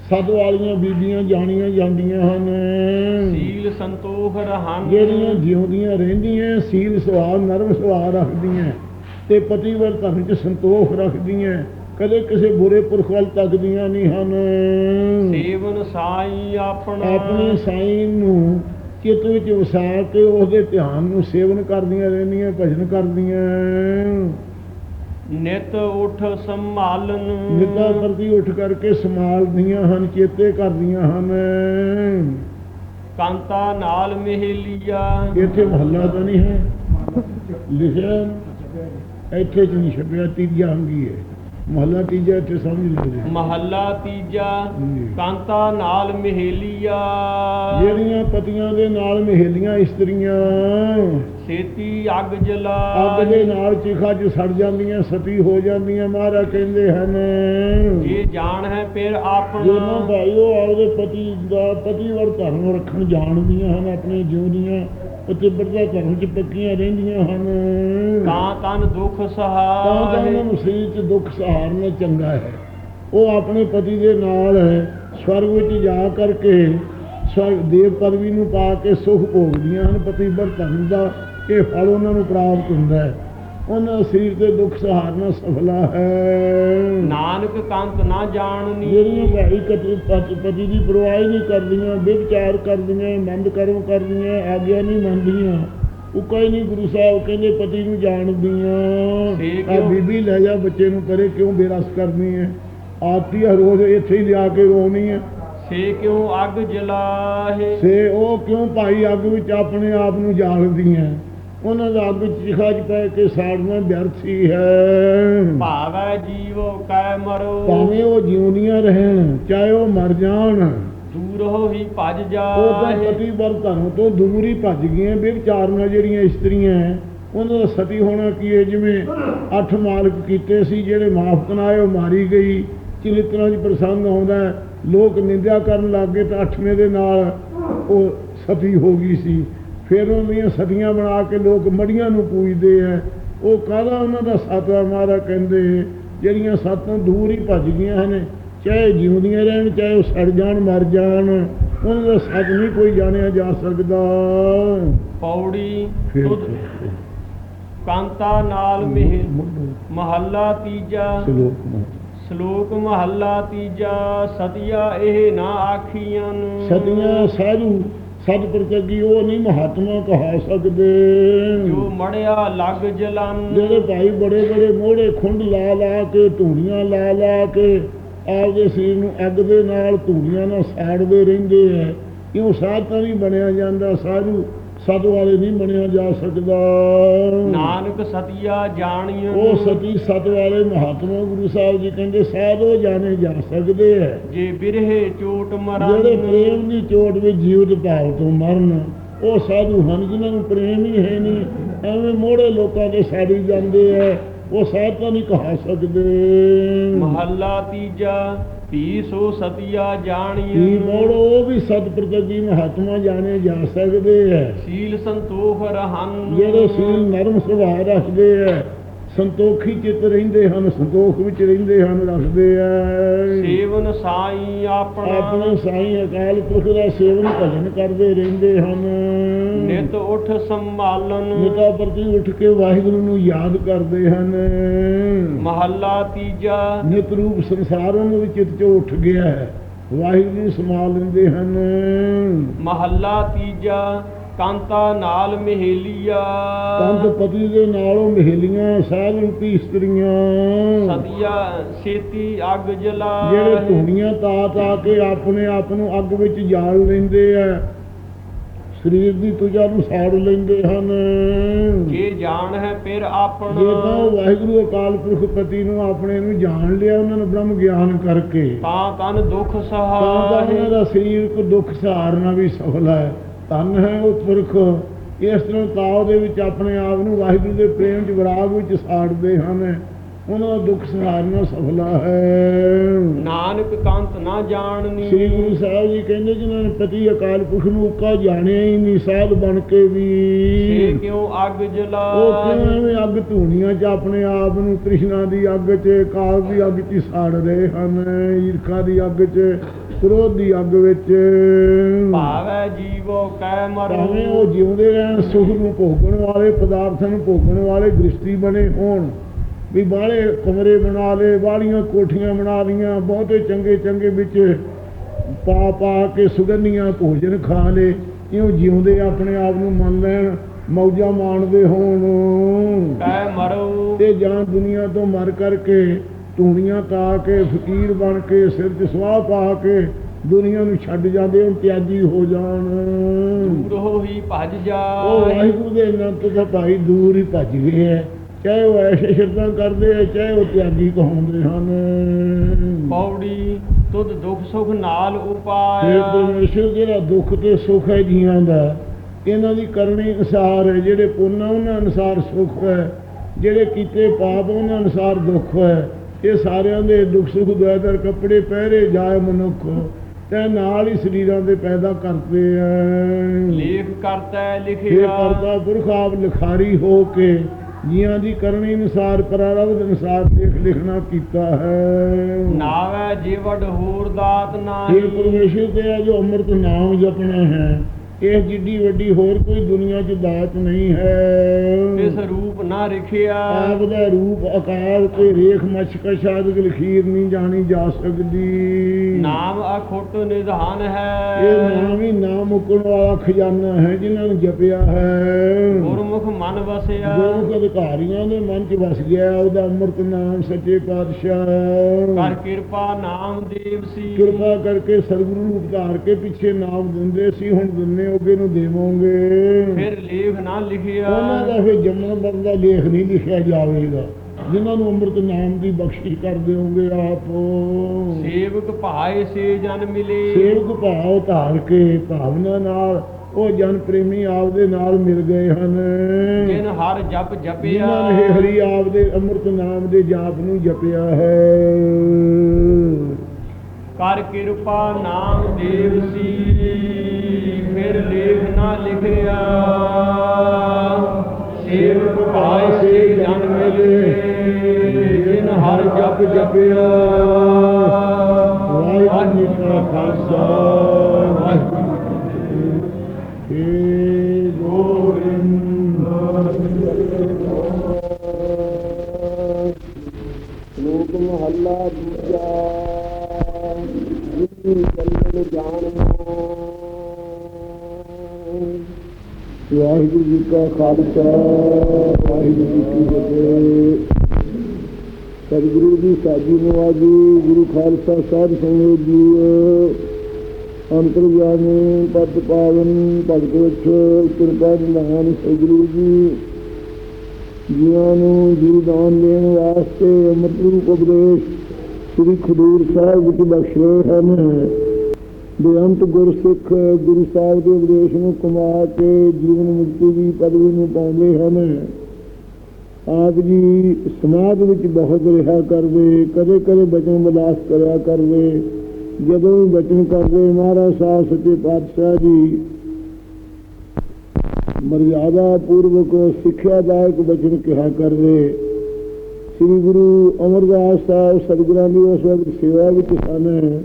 ਸਦ ਵਾਲੀਆਂ ਬੀਬੀਆਂ ਜਾਣੀਆਂ ਜਾਂਦੀਆਂ ਹਨ। ਸੀਲ ਸੰਤੋਖ ਰਹਨ ਜਿਹੜੀਆਂ ਜਿਉਂਦੀਆਂ ਰਹਿੰਦੀਆਂ ਸੀਲ ਸੁਭਾਅ ਨਰਮ ਸੁਭਾਅ ਰੱਖਦੀਆਂ ਤੇ ਪਤੀਵਰ ਧਨ ਚ ਸੰਤੋਖ ਰੱਖਦੀਆਂ ਕਦੇ ਕਿਸੇ ਬੁਰੇ ਪੁਰਖ ਵੱਲ ਤੱਕਦੀਆਂ ਨਹੀਂ ਹਨ। ਸੇਵਨ ਸਾਈ ਆਪਣਾ। ਆਪਣੇ ਸਾਈਂ ਨੂੰ ਚਿੱਤ ਵਿੱਚ ਵਸਾ ਕੇ ਉਹਦੇ ਧਿਆਨ ਨੂੰ ਸੇਵਨ ਕਰਦੀਆਂ ਰਹਿੰਦੀਆਂ ਭਜਨ ਕਰਦੀਆਂ। ਨਿਤ ਉਠ ਸੰਭਾਲਨ। ਨਿੱਤਾ ਪ੍ਰਤੀ ਉੱਠ ਕਰਕੇ ਸੰਭਾਲਦੀਆਂ ਹਨ ਚੇਤੇ ਕਰਦੀਆਂ ਹਨ। ਕਾਂਤਾ ਨਾਲ ਮਹਿਲੀਆ। ਇੱਥੇ ਮਹੱਲਾ ਤਾਂ ਨਹੀਂ ਹੈ। ਲਿਖਿਆ। ਇੱਥੇ ਨਹੀਂ ਛਪਿਆ ਤੀਜਾ ਅੰਗੀ ਹੈ। ਮਹੱਲਾ ਤੀਜਾ ਇੱਥੇ ਸਮਝ ਲਓ ਮਹੱਲਾ ਤੀਜਾ ਜੀ। ਕਾਂਤਾ ਨਾਲ ਮਹਿਲੀਆ। ਜਿਹੜੀਆਂ ਪਤੀਆਂ ਦੇ ਨਾਲ ਮਹੇਲੀਆਂ ਇਸਤਰੀਆਂ। ਛੇਤੀ ਅੱਗ ਜਲਾ। ਅੱਗ ਦੇ ਨਾਲ ਚਿਖਾ ਚ ਸੜ ਜਾਂਦੀਆਂ ਸਤੀ ਹੋ ਜਾਂਦੀਆਂ ਮਹਾਰਾਜ ਕਹਿੰਦੇ ਹਨ। ਇਹ ਜਾਣ ਹੈ ਫਿਰ ਜਿਹਨਾਂ ਆਪਣਾ ਭਾਈ ਉਹ ਆਪਦੇ ਪਤੀ ਦਾ ਪਤੀਵਰ ਧਰਮ ਰੱਖਣ ਜਾਣਦੀਆਂ ਹਨ ਆਪਣੇ ਜਿਉਂਦੀਆਂ ਪਤੀਵਰਤਾ ਧਰਮ ਚ ਪੱਕੀਆਂ ਰਹਿੰਦੀਆਂ ਹਨ। ਤਾਂ ਤਨ ਦੁਖ ਤਾਂ ਤਾਂ ਉਹਨਾਂ ਨੂੰ ਸਰੀਰ ਚ ਦੁੱਖ ਸਹਾਰਨਾ ਚੰਗਾ ਹੈ। ਉਹ ਆਪਣੇ ਪਤੀ ਦੇ ਨਾਲ ਸਵਰਗ ਵਿੱਚ ਜਾ ਕਰਕੇ ਸਵਰਗ ਦੇਵ ਪਦਵੀ ਨੂੰ ਪਾ ਕੇ ਸੁਖ ਭੋਗਦੀਆਂ ਹਨ। ਪਤੀਵਰ ਧਰਮ ਦਾ ਇਹ ਫਲ ਉਹਨਾਂ ਨੂੰ ਪ੍ਰਾਪਤ ਹੁੰਦਾ ਹੈ। ਉਹਨਾਂ ਦਾ ਸਰੀਰ ਤੇ ਦੁੱਖ ਸਹਾਰਨਾ ਸਫਲਾ ਹੈ। ਨਾਨਕ ਕੰਤ ਨਾ ਜਾਣਨੀ। ਜਿਹੜੀਆਂ ਭਾਈ ਕਤੀ ਪਤ- ਦੀ ਪਰਵਾਹ ਹੀ ਨਹੀਂ ਕਰਦੀਆਂ ਵਿਚਾਰ ਕਰਦੀਆਂ ਮੰਦ ਕਰਮ ਕਰਦੀਆਂ ਆਗਿਆ ਨਹੀਂ ਮੰਨਦੀਆਂ ਉਹ ਕੋਈ ਨਹੀਂ ਗੁਰੂ ਸਾਹਿਬ ਕਹਿੰਦੇ ਪਤੀ ਨੂੰ ਜਾਣਦੀਆਂ। ਆ ਹੈ। ਬੀਬੀ ਲੈ ਜਾ ਬੱਚੇ ਨੂੰ ਪਰੇ ਕਿਉਂ ਬੇਰਸ ਕਰਨੀ ਹੈ? ਆਤੀ ਆ ਰੋਜ਼ ਇੱਥੇ ਹੀ ਲਿਆ ਕੇ ਰੋਣੀ ਹੈ। ਸੇ ਕਿਉਂ ਅੱਗ ਜਲਾਹੇ? ਸੇ ਉਹ ਕਿਉਂ ਭਾਈ ਅੱਗ ਵਿੱਚ ਆਪਣੇ ਆਪ ਨੂੰ ਜਾਲਦੀਆਂ? ਉਹਨਾਂ ਦਾ ਵਿੱਚ ਚ ਪੈ ਕੇ ਸਾੜਨਾ ਵਿਅਰਥੀ ਹੈ। ਭਾਵੈ ਜੀਵੋ ਕੈ ਮਰੋ। ਭਾਵੇਂ ਉਹ ਜਿਉਂਦੀਆਂ ਰਹਿਣ ਚਾਹੇ ਉਹ ਮਰ ਜਾਣ। ਦੂਰ ਹੋ ਹੀ ਭਜ ਉਹ ਤਾਂ ਪਤੀ ਵਰਤਾਂ ਤੋਂ ਦੂਰ ਹੀ ਭੱਜ ਗਈਆਂ। ਬੇਵਿਚਾਰੀਆਂ ਜਿਹੜੀਆਂ ਇਸਤਰੀਆਂ ਹੈ, ਉਹਨਾਂ ਦਾ ਸਤੀ ਹੋਣਾ ਕੀ ਹੈ? ਜਿਵੇਂ ਅੱਠ ਮਾਲਕ ਕੀਤੇ ਸੀ ਜਿਹੜੇ ਮਾਫ ਕਨਾਏ ਉਹ ਮਾਰੀ ਗਈ। ਚਿਲਿਤਰਾਂ ਦੀ ਪ੍ਰਸੰਗ ਆਉਂਦਾ ਲੋਕ ਨਿੰਦਿਆ ਕਰਨ ਲੱਗੇ ਤਾਂ ਅੱਠਵੇਂ ਦੇ ਨਾਲ ਉਹ ਸਤੀ ਹੋ ਗਈ ਸੀ। ਫਿਰ ਉਹਦੀਆਂ ਸਤੀਆਂ ਬਣਾ ਕੇ ਲੋਕ ਮੜੀਆਂ ਨੂੰ ਪੂਜਦੇ ਹੈ। ਉਹ ਕਾਹਦਾ ਉਹਨਾਂ ਦਾ ਸਤਵਾ ਮਾਰਾ ਕਹਿੰਦੇ ਜਿਹੜੀਆਂ ਸਤੋਂ ਦੂਰ ਹੀ ਭੱਜ ਗਈਆਂ ਹਨ ਚਾਹੇ ਜਿਉਂਦੀਆਂ ਰਹਿਣ ਚਾਹੇ ਉਹ ਸੜ ਜਾਣ ਮਰ ਜਾਣ ਉਹਨਾਂ ਦਾ ਸੱਚ ਨਹੀਂ ਕੋਈ ਜਾਣਿਆ ਜਾ ਸਕਦਾ। ਪੌੜੀ ਕਾਂਤਾ ਨਾਲ ਮਿਹ ਮਹੱਲਾ ਤੀਜਾ। ਸ਼ਲੋਕ ਮਹੱਲਾ ਤੀਜਾ ਸਤਿਆ ਇਹ ਨਾ ਆਖੀਆਂ ਸਤਿਆਂ ਸਾਧੂ ਸਤ ਪ੍ਰਤਗੀ ਉਹ ਨਹੀਂ ਮਹਾਤਮਾ ਕਹਾ ਸਕਦੇ। ਜੋ ਮੜਿਆ ਲੱਗ ਜਲਨ। ਜਿਹੜੇ ਭਾਈ ਬੜੇ ਬੜੇ ਮੋਹੜੇ ਖੁੰਡ ਲਾ ਲਾ ਕੇ ਧੂੜੀਆਂ ਲਾ ਲਾ ਕੇ ਆਪਦੇ ਸਰੀਰ ਨੂੰ ਅੱਗ ਦੇ ਨਾਲ ਧੂੜੀਆਂ ਨਾਲ ਸਾੜਦੇ ਰਹਿੰਦੇ ਐ ਕਿਉਂ ਸਾਧ ਤਾਂ ਨਹੀਂ ਬਣਿਆ ਜਾਂਦਾ ਸਾਧੂ। ਸਤ ਵਾਲੇ ਨਹੀਂ ਬਣਿਆ ਜਾ ਸਕਦਾ। ਨਾਨਕ ਸਤਿਆ ਜਾਣੀਐ ਉਹ ਸਤੀ ਸਤ ਵਾਲੇ ਮਹਾਤਮਾ ਗੁਰੂ ਸਾਹਿਬ ਜੀ ਕਹਿੰਦੇ ਸਾਧੋ ਜਾਣੇ ਜਾ ਸਕਦੇ ਐ। ਜੇ ਬਿਰਹੇ ਚੋਟ ਜਿਹੜੇ ਮਰਨ ਪ੍ਰੇਮ ਦੀ ਚੋਟ ਵਿੱਚ ਜੀਵਤ ਭਾਵ ਤੋਂ ਮਰਨ ਉਹ ਸਾਧੂ ਹਨ ਜਿਨ੍ਹਾਂ ਨੂੰ ਪ੍ਰੇਮ ਹੀ ਹੈ ਨਹੀਂ। ਐਵੇਂ ਮੋੜੇ ਲੋਕਾਂ ਦੇ ਸਾੜੀ ਜਾਂਦੇ ਐ। ਉਹ ਸਾਧ ਤਾਂ ਨਹੀਂ ਕਹਾ ਸਕਦੇ। ਮਹੱਲਾ ਤੀਜਾ ਪੀ ਸੋ ਸਤਿਆ ਕੀ ਜਾਣੀਐ ਮੋੜੋ ਉਹ ਵੀ ਸਤ ਪ੍ਰਤਗੀ ਮਹਾਤਮਾ ਜਾਣੇ ਜਾ ਸਕਦੇ ਐ? ਸੀਲ ਸੰਤੋਖ ਰਹਨ। ਜਿਹੜੇ ਸੀਲ ਨਰਮ ਸੁਭਾਅ ਰੱਖਦੇ ਐ। ਸੰਤੋਖੀ ਚਿੱਤ ਰਹਿੰਦੇ ਹਨ ਸੰਤੋਖ ਵਿੱਚ ਰਹਿੰਦੇ ਹਨ ਰੱਖਦੇ ਐ। ਸੇਵਨ ਸਾਈ ਆਪਣਾ ਆਪਣੇ ਸਾਈਂ ਅਕਾਲ ਪੁਰਖ ਦਾ ਸੇਵਨ ਭਜਨ ਕਰਦੇ ਰਹਿੰਦੇ ਹਨ। ਨਿਤ ਉਠ ਸੰਭਾਲਨ। ਨਿਤਾ ਪ੍ਰਤੀ ਉੱਠ ਕੇ ਵਾਹਿਗੁਰੂ ਨੂੰ ਯਾਦ ਕਰਦੇ ਹਨ। ਮਹੱਲਾ ਤੀਜਾ। ਨਿਤ ਰੂਪ ਸੰਸਾਰਾਂ ਵਿੱਚ ਚਿੱਤ ਚੋਂ ਉੱਠ ਗਿਆ ਹੈ। ਵਾਹਿਗੁਰੂ ਸਮਾ ਲੈਂਦੇ ਹਨ। ਮਹੱਲਾ ਤੀਜਾ। ਕਾਂਤਾ ਨਾਲ ਮਹਿਲੀਆ। ਪੰਥ ਪਤੀ ਦੇ ਨਾਲੋਂ ਮਹਿਲੀਆਂ ਸਾਧ ਰੂਪੀ ਇਸਤਰੀਆਂ ਸਤਿਆ ਛੇਤੀ ਅੱਗ ਜਲਾ। ਜਿਹੜੇ ਧੂਣੀਆਂ ਤਾ ਤਾ ਕੇ ਆਪਣੇ ਆਪ ਨੂੰ ਅੱਗ ਵਿੱਚ ਜਾਲ ਲੈਂਦੇ ਆ ਸਰੀਰ ਦੀ ਤੁਜਾ ਨੂੰ ਸਾੜ ਲੈਂਦੇ ਹਨ। ਜੇ ਜਾਣ ਹੈ ਫਿਰ ਜੇ ਤਾਂ ਆਪਣਾ ਵਾਹਿਗੁਰੂ ਅਕਾਲ ਪੁਰਖ ਪਤੀ ਨੂੰ ਆਪਣੇ ਨੂੰ ਜਾਣ ਲਿਆ ਉਹਨਾਂ ਨੂੰ ਬ੍ਰਹਮ ਗਿਆਨ ਕਰਕੇ ਤਾਂ ਤਨ ਦੁਖ ਤਾਂ ਤਾਂ ਸਹਾਰੇ। ਦਾ ਸਰੀਰ ਕੋ ਦੁੱਖ ਸਹਾਰਨਾ ਵੀ ਸਫਲ ਹੈ। ਧੰਨ ਹੈ ਉਹ ਪੁਰਖ। ਇਸ ਤਰ੍ਹਾਂ ਤਾਉ ਦੇ ਵਿੱਚ ਆਪਣੇ ਆਪ ਨੂੰ ਵਾਹਿਗੁਰੂ ਦੇ ਪ੍ਰੇਮ ਚ ਵਿਰਾਗ ਵਿੱਚ ਸਾੜਦੇ ਹਨ। ਉਹਨਾਂ ਦਾ ਦੁੱਖ ਸਹਾਰਨਾ ਸਫਲਾ ਹੈ। ਨਾਨਕ ਕੰਤ ਨਾ ਜਾਣਨੀ। ਸ੍ਰੀ ਗੁਰੂ ਸਾਹਿਬ ਜੀ ਕਹਿੰਦੇ ਜਿਨ੍ਹਾਂ ਨੇ ਪਤੀ ਅਕਾਲ ਪੁਰਖ ਨੂੰ ਉੱਕਾ ਜਾਣਿਆ ਹੀ ਨਹੀਂ ਸਾਧ ਬਣ ਕੇ ਸੇ ਵੀ ਕਿਉਂ ਅੱਗ ਜਲਾ ਉਹ ਕਿਉਂ ਐਵੇਂ ਅੱਗ ਧੂਣੀਆਂ 'ਚ ਆਪਣੇ ਆਪ ਨੂੰ ਤ੍ਰਿਸ਼ਨਾ ਦੀ ਅੱਗ 'ਚ ਕਾਲ ਦੀ ਅੱਗ 'ਚ ਸਾੜ ਰਹੇ ਹਨ ਈਰਖਾ ਦੀ ਅੱਗ 'ਚ। ਦੀ ਅੱਗ ਵਿੱਚ। ਭਾਵੈ ਜੀਵੋ ਕਹਿ ਭਾਵੇਂ ਉਹ ਮਰੂ ਜਿਉਂਦੇ ਰਹਿਣ ਸੁਖ ਨੂੰ ਭੋਗਣ ਵਾਲੇ ਪਦਾਰਥਾਂ ਨੂੰ ਭੋਗਣ ਵਾਲੇ ਦ੍ਰਿਸ਼ਟੀ ਬਣੇ ਹੋਣ। ਵੀ ਬਾਹਲੇ ਕਮਰੇ ਬਣਾ ਲਏ ਬਾਹਲੀਆਂ ਕੋਠੀਆਂ ਬਣਾ ਲਈਆਂ ਬਹੁਤੇ ਚੰਗੇ ਚੰਗੇ ਵਿੱਚ ਪਾ ਪਾ ਕੇ ਸੁਗੰਧੀਆਂ ਭੋਜਨ ਖਾ ਲਏ। ਇਉਂ ਜਿਉਂਦੇ ਆਪਣੇ ਆਪ ਨੂੰ ਮੰਨ ਲੈਣ ਮੌਜਾਂ ਮਾਣਦੇ ਹੋਣ। ਕਹਿ ਮਰੂ। ਤੇ ਜਾਂ ਦੁਨੀਆ ਤੋਂ ਮਰ ਕਰਕੇ ਧੂਣੀਆਂ ਤਾ ਕੇ ਫਕੀਰ ਬਣ ਕੇ ਸਿਰ 'ਚ ਸਵਾਹ ਪਾ ਕੇ ਦੁਨੀਆ ਨੂੰ ਛੱਡ ਜਾਂਦੇ ਹੁਣ ਤਿਆਗੀ ਹੋ ਜਾਣ। ਦੂਰ ਹੋਈ ਭਜ ਜਾ। ਉਹ ਵਾਹਿਗੁਰੂ ਦੇ ਅਨੰਤ ਤੋਂ ਭਾਈ ਦੂਰ ਹੀ ਭੱਜ ਗਏ ਹੈ ਚਾਹੇ ਉਹ ਐਸੇ ਸ਼ਰਤਾਂ ਕਰਦੇ ਆ ਚਾਹੇ ਉਹ ਤਿਆਗੀ ਕਹਾਉਂਦੇ ਹਨ। ਪੌੜੀ ਤੁਧ ਦੁਖ ਸੁਖ ਨਾਲ ਫਿਰ ਉਪਾਇਆ ਪਰਮੇਸ਼ਰ ਜਿਹੜਾ ਦੁੱਖ ਤੇ ਸੁੱਖ ਹੈ ਜੀਆਂ ਦਾ ਇਹਨਾਂ ਦੀ ਕਰਨੀ ਅਨੁਸਾਰ ਹੈ ਜਿਹੜੇ ਪੁੰਨ ਉਹਨਾਂ ਅਨੁਸਾਰ ਸੁੱਖ ਹੈ। ਜਿਹੜੇ ਕੀਤੇ ਪਾਪ ਉਹਨਾਂ ਅਨੁਸਾਰ ਦੁੱਖ ਹੈ। ਇਹ ਸਾਰਿਆਂ ਦੇ ਦੁੱਖ ਸੁੱਖ ਦੁਆਦਰ ਕੱਪੜੇ ਪਹਿਰੇ ਜਾਏ ਮਨੁੱਖ ਤੇ ਨਾਲ ਹੀ ਸਰੀਰਾਂ ਦੇ ਪੈਦਾ ਕਰਦੇ ਆ ਲੇਖ ਕਰਤਾ ਲਿਖਿਆ। ਕਰਤਾ ਪੁਰਖ ਆਪ ਲਿਖਾਰੀ ਹੋ ਕੇ ਜੀਆਂ ਦੀ ਕਰਨੀ ਅਨੁਸਾਰ ਪ੍ਰਾਰਬਧ ਅਨੁਸਾਰ ਲਿਖ ਲਿਖਣਾ ਕੀਤਾ ਹੈ। ਨਾਵੇ ਜੇ ਵੱਡ ਹੋਰ ਦਾਤ ਇਹ ਨਾਹੀ। ਪਰਮੇਸ਼ਰ ਤੇ ਹੈ ਜੋ ਅੰਮ੍ਰਿਤ ਨਾਮ ਜਪਣਾ ਹੈ। ਇਹ ਜਿੱਡੀ ਵੱਡੀ ਹੋਰ ਕੋਈ ਦੁਨੀਆ 'ਚ ਦਾਤ ਨਹੀਂ ਇਸ ਹੈ ਰੂਪ ਨਾ ਰਖਿਆ। ਆਪ ਦਾ ਰੂਪ ਆਕਾਰ ਤੇ ਰੇਖ ਮਛ ਕਸ਼ਾਦਿਕ ਲਖੀਰ ਨਹੀਂ ਜਾਣੀ ਜਾ ਸਕਦੀ। ਨਾਮ ਅਖੁੱਟ ਨਿਧਾਨ ਇਹ ਹੈ ਨਾਮ ਹੀ ਨਾ ਮੁੱਕਣ ਵਾਲਾ ਖਜ਼ਾਨਾ ਹੈ ਜਿਨ੍ਹਾਂ ਨੂੰ ਜਪਿਆ ਹੈ। ਗੁਰਮੁਖ ਮਨ ਵਸਿਆ। ਗੁਰਮੁਖ ਅਧਿਕਾਰੀਆਂ ਦੇ ਮਨ 'ਚ ਵਸ ਗਿਆ ਉਹਦਾ ਅੰਮ੍ਰਿਤ ਨਾਮ ਸੱਚੇ ਪਾਤਸ਼ਾਹ। ਕਰ ਕਿਰਪਾ ਨਾਮ ਦੇਵ ਸੀ। ਕਿਰਪਾ ਕਰਕੇ ਸਤਿਗੁਰੂ ਰੂਪ ਧਾਰ ਕੇ ਪਿੱਛੇ ਨਾਮ ਦਿੰਦੇ ਸੀ ਹੁਣ ਦਿੰਨੇ ਅੱਗੇ ਨੂੰ ਦੇਵੋਗੇ। ਫਿਰ ਲੇਖ ਨਾ ਲਿਖਿਆ। ਉਹਨਾਂ ਦਾ ਫਿਰ ਜੰਮਣ ਮਰਨ ਦਾ ਲੇਖ ਨਹੀਂ ਲਿਖਿਆ ਜਾਵੇਗਾ। ਜਿਨ੍ਹਾਂ ਨੂੰ ਅੰਮ੍ਰਿਤ ਨਾਮ ਦੀ ਬਖਸ਼ਿਸ਼ ਕਰ ਦਿਓਗੇ ਆਪ। ਸੇਵਕ ਭਾਏ ਸੇ ਜਨ ਮਿਲੇ। ਸੇਵਕ ਭਾਵ ਧਾਰ ਕੇ ਭਾਵਨਾ ਨਾਲ ਉਹ ਜਨ ਪ੍ਰੇਮੀ ਆਪ ਦੇ ਨਾਲ ਮਿਲ ਗਏ ਹਨ। ਜਿਨ ਹਰ ਜਪ ਜਪਿਆ। ਜਿਨ੍ਹਾਂ ਹਰੀ ਆਪ ਦੇ ਅੰਮ੍ਰਿਤ ਨਾਮ ਦੇ ਜਾਪ ਨੂੰ ਜਪਿਆ ਹੈ। ਕਰ ਕਿਰਪਾ ਨਾਮ ਦੇਵ ਸੀ। ਜਪ ਜਪਿਆ। ਵਾਹਿਗੁਰੂ ਜੀ ਕਾ ਖਾਲਸਾ, ਵਾਹਿਗੁਰੂ ਜੀ ਕੀ ਫਤਿਹ ਲੋਕ ਮਹੱਲਾ ਚੱਲਣ ਜਾਣਿਆ ਵਾਹਿਗੁਰੂ ਜੀ ਕਾ ਖਾਲਸਾ, ਵਾਹਿਗੁਰੂ ਜੀ ਕੀ ਫਤਿਹ। ਸਤਿਗੁਰੂ ਜੀ, ਸਾਜੀ ਨਵਾਜੀ, ਗੁਰੂ ਖਾਲਸਾ ਸਾਹਿਬ ਸੰਗਤ ਜੀ ਅੰਤਰ ਗਿਆਨੀ ਪਤ ਪਾਵਨ ਭਗਤ ਵਿੱਚ ਕਿਰਪਾ ਨਿਧਾਨ ਸਤਿਗੁਰੂ ਜੀ ਜੀਵਾਂ ਨੂੰ ਜੀਵਦਾਨ ਦੇਣ ਵਾਸਤੇ ਅੰਮ੍ਰਿਤ ਰੂਪ ਉਪਦੇਸ਼ ਸ੍ਰੀ ਖਡੂਰ ਸਾਹਿਬ ਵਿੱਚ ਬਖਸ਼ੇ ਹਨ। ਬੇਅੰਤ ਗੁਰਸਿੱਖ ਗੁਰੂ ਸਾਹਿਬ ਦੇ ਉਪਦੇਸ਼ ਨੂੰ ਕਮਾ ਕੇ ਜੀਵਨ ਮੁਕਤੀ ਦੀ ਪਦਵੀ ਨੂੰ ਪਾਉਂਦੇ ਹਨ। ਆਪ ਜੀ ਸਮਾਜ ਵਿੱਚ ਬਹੁਤ ਰਿਹਾ ਕਰਦੇ, ਕਦੇ ਕਦੇ ਬਚਨ ਬਲਾਸ ਕਰਿਆ ਕਰਦੇ, ਜਦੋਂ ਵੀ ਬਚਨ ਕਰਦੇ, ਮਹਾਰਾਜ ਸਾਹਿਬ, ਸੱਚੇ ਪਾਤਸ਼ਾਹ ਜੀ, ਮਰਿਆਦਾ ਪੂਰਵਕ ਸਿੱਖਿਆਦਾਇਕ ਬਚਨ ਕਿਹਾ ਕਰਦੇ, ਸ੍ਰੀ ਗੁਰੂ ਅਮਰਦਾਸ ਸਾਹਿਬ ਸਤਿਗੁਰਾਂ ਦੀ ਉਸ ਵਕਤ ਸੇਵਾ ਵਿੱਚ ਸਨ,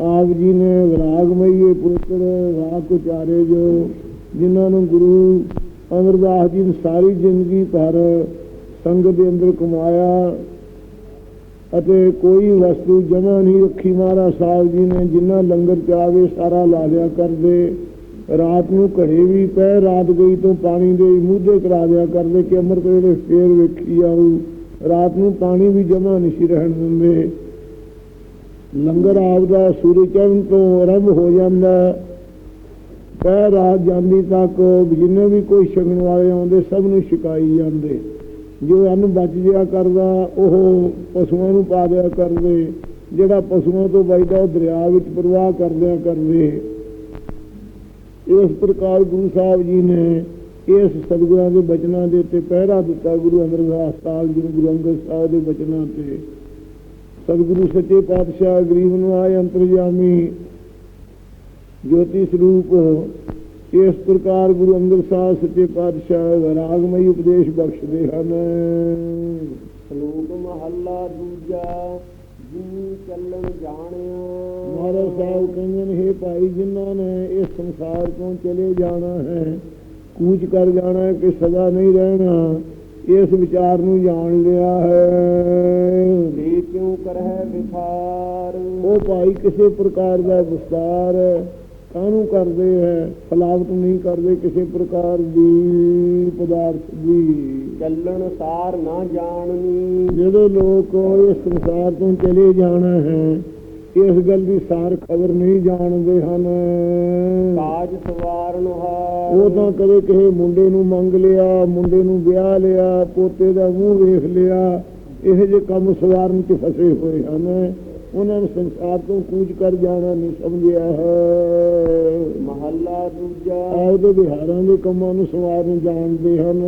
ਆਪ ਜੀ ਨੇ ਵਿਰਾਗਮਈ ਪੁੱਤਰ ਰਾਗ ਉਚਾਰੇ ਜੋ, ਜਿਨ੍ਹਾਂ ਨੂੰ ਗੁਰੂ ਅਮਰਦਾਸ ਜੀ ਨੇ ਸਾਰੀ ਜ਼ਿੰਦਗੀ ਭਰ ਸੰਗਤ ਦੇ ਅੰਦਰ ਕਮਾਇਆ ਅਤੇ ਕੋਈ ਵਸਤੂ ਜਮਾ ਨਹੀਂ ਰੱਖੀ ਮਹਾਰਾਜ ਸਾਹਿਬ ਜੀ ਨੇ, ਜਿੰਨਾ ਲੰਗਰ ਚਾਵੇ ਸਾਰਾ ਲਾ ਲਿਆ ਕਰਦੇ। ਰਾਤ ਨੂੰ ਘੜੇ ਵੀ ਪੈ ਰਾਤ ਗਈ ਤੋਂ ਪਾਣੀ ਦੇ ਮੂਧੇ ਕਰਾ ਦਿਆ ਕਰਦੇ ਕਿ ਅੰਮ੍ਰਿਤ ਵੇਲੇ ਫੇਰ ਵੇਖੀ ਆਊ। ਰਾਤ ਨੂੰ ਪਾਣੀ ਵੀ ਜਮਾ ਨਹੀਂ ਸੀ ਰਹਿਣ ਦਿੰਦੇ। ਲੰਗਰ ਆਪਦਾ ਸੂਰਜ ਚੜ੍ਹਨ ਤੋਂ ਆਰੰਭ ਹੋ ਜਾਂਦਾ। ਪੈ ਰਾਤ ਜਾਂਦੀ ਤੱਕ ਜਿੰਨੇ ਵੀ ਕੋਈ ਛਕਣ ਵਾਲੇ ਆਉਂਦੇ ਸਭ ਨੂੰ ਛਕਾਈ ਜਾਂਦੇ। ਜੋ ਅੰਨ ਬਚ ਜਿਆ ਕਰਦਾ, ਉਹ ਪਸ਼ੂਆਂ ਨੂੰ ਪਾ ਦਿਆ ਕਰਦੇ। ਜਿਹੜਾ ਪਸ਼ੂਆਂ ਤੋਂ ਬਚਦਾ ਉਹ ਦਰਿਆ ਵਿੱਚ ਪ੍ਰਵਾਹ ਕਰਦਿਆਂ ਕਰਦੇ। ਇਸ ਪ੍ਰਕਾਰ ਗੁਰੂ ਸਾਹਿਬ ਜੀ ਨੇ ਇਸ ਸਤਿਗੁਰਾਂ ਦੇ ਬਚਨਾਂ ਦੇ ਉੱਤੇ ਪਹਿਰਾ ਦਿੱਤਾ, ਗੁਰੂ ਅਮਰਦਾਸ ਸਾਹਿਬ ਜੀ ਗੁਰੂ ਅੰਗਦ ਸਾਹਿਬ ਦੇ ਬਚਨਾਂ ਤੇ। ਸਤਿਗੁਰੂ ਸੱਚੇ ਪਾਤਸ਼ਾਹ, ਗਰੀਬ ਨਿਵਾਜ, ਅੰਤਰਜਾਮੀ ਜੋਤੀ ਸਰੂਪ ਇਸ ਪ੍ਰਕਾਰ ਗੁਰੂ ਅੰਗਦ ਸਾਹਿਬ ਸੱਚੇ ਪਾਤਸ਼ਾਹ ਰਾਗਮਈ ਉਪਦੇਸ਼ ਬਖਸ਼ਦੇ ਹਨ। ਸ਼ਲੋਕ ਮਹੱਲਾ ਦੂਜਾ ਜੀ ਚੱਲਣ ਜਾਣਿਆ ਮਹਾਰਾਜ ਸਾਹਿਬ ਕਹਿੰਦੇ ਨੇ ਭਾਈ ਜਿਨ੍ਹਾਂ ਨੇ ਇਸ ਸੰਸਾਰ ਤੋਂ ਚਲੇ ਜਾਣਾ ਹੈ ਕੂਚ ਕਰ ਜਾਣਾ ਹੈ ਕਿ ਸਦਾ ਨਹੀਂ ਰਹਿਣਾ ਇਸ ਵਿਚਾਰ ਨੂੰ ਜਾਣ ਲਿਆ ਹੈ। ਦੇ ਕਿਉ ਕਰਹਿ ਵਿਥਾਰ ਉਹ ਭਾਈ ਕਿਸੇ ਪ੍ਰਕਾਰ ਦਾ ਵਿਸਤਾਰ ਕਾਹਨੂੰ ਕਰਦੇ ਹੈ ਫਲਾਵਟ ਨਹੀਂ ਕਰਦੇ ਕਿਸੇ ਪ੍ਰਕਾਰ ਦੀ ਪਦਾਰਥ ਦੀ। ਚੱਲਣ ਸਾਰ ਨਾ ਜਾਣਨੀ। ਜਿਹੜੇ ਲੋਕ ਇਸ ਸੰਸਾਰ ਤੋਂ ਚਲੇ ਜਾਣਾ ਹੈ ਇਸ ਗੱਲ ਦੀ ਸਾਰ ਖਬਰ ਨਹੀਂ ਜਾਣਦੇ ਹਨ। ਕਾਜ ਸਵਾਰਨ ਹਾਰ। ਉਹ ਤਾਂ ਕਦੇ ਕਿਸੇ ਮੁੰਡੇ ਨੂੰ ਮੰਗ ਲਿਆ ਮੁੰਡੇ ਨੂੰ ਵਿਆਹ ਲਿਆ ਪੋਤੇ ਦਾ ਮੂੰਹ ਵੇਖ ਲਿਆ ਇਹੋ ਜਿਹੇ ਕੰਮ ਸਵਾਰਨ ਚ ਫਸੇ ਹੋਏ ਹਨ। ਉਹਨਾਂ ਨੂੰ ਸੰਸਾਰ ਤੋਂ ਕੂਚ ਕਰ ਜਾਣਾ ਨਹੀਂ ਸਮਝਿਆ ਹੈ। ਮਹੱਲਾ ਦੂਜਾ। ਆਪਦੇ ਵਿਹਾਰਾਂ ਦੇ ਕੰਮਾਂ ਨੂੰ ਸਵਾਰਨ ਜਾਣਦੇ ਹਨ।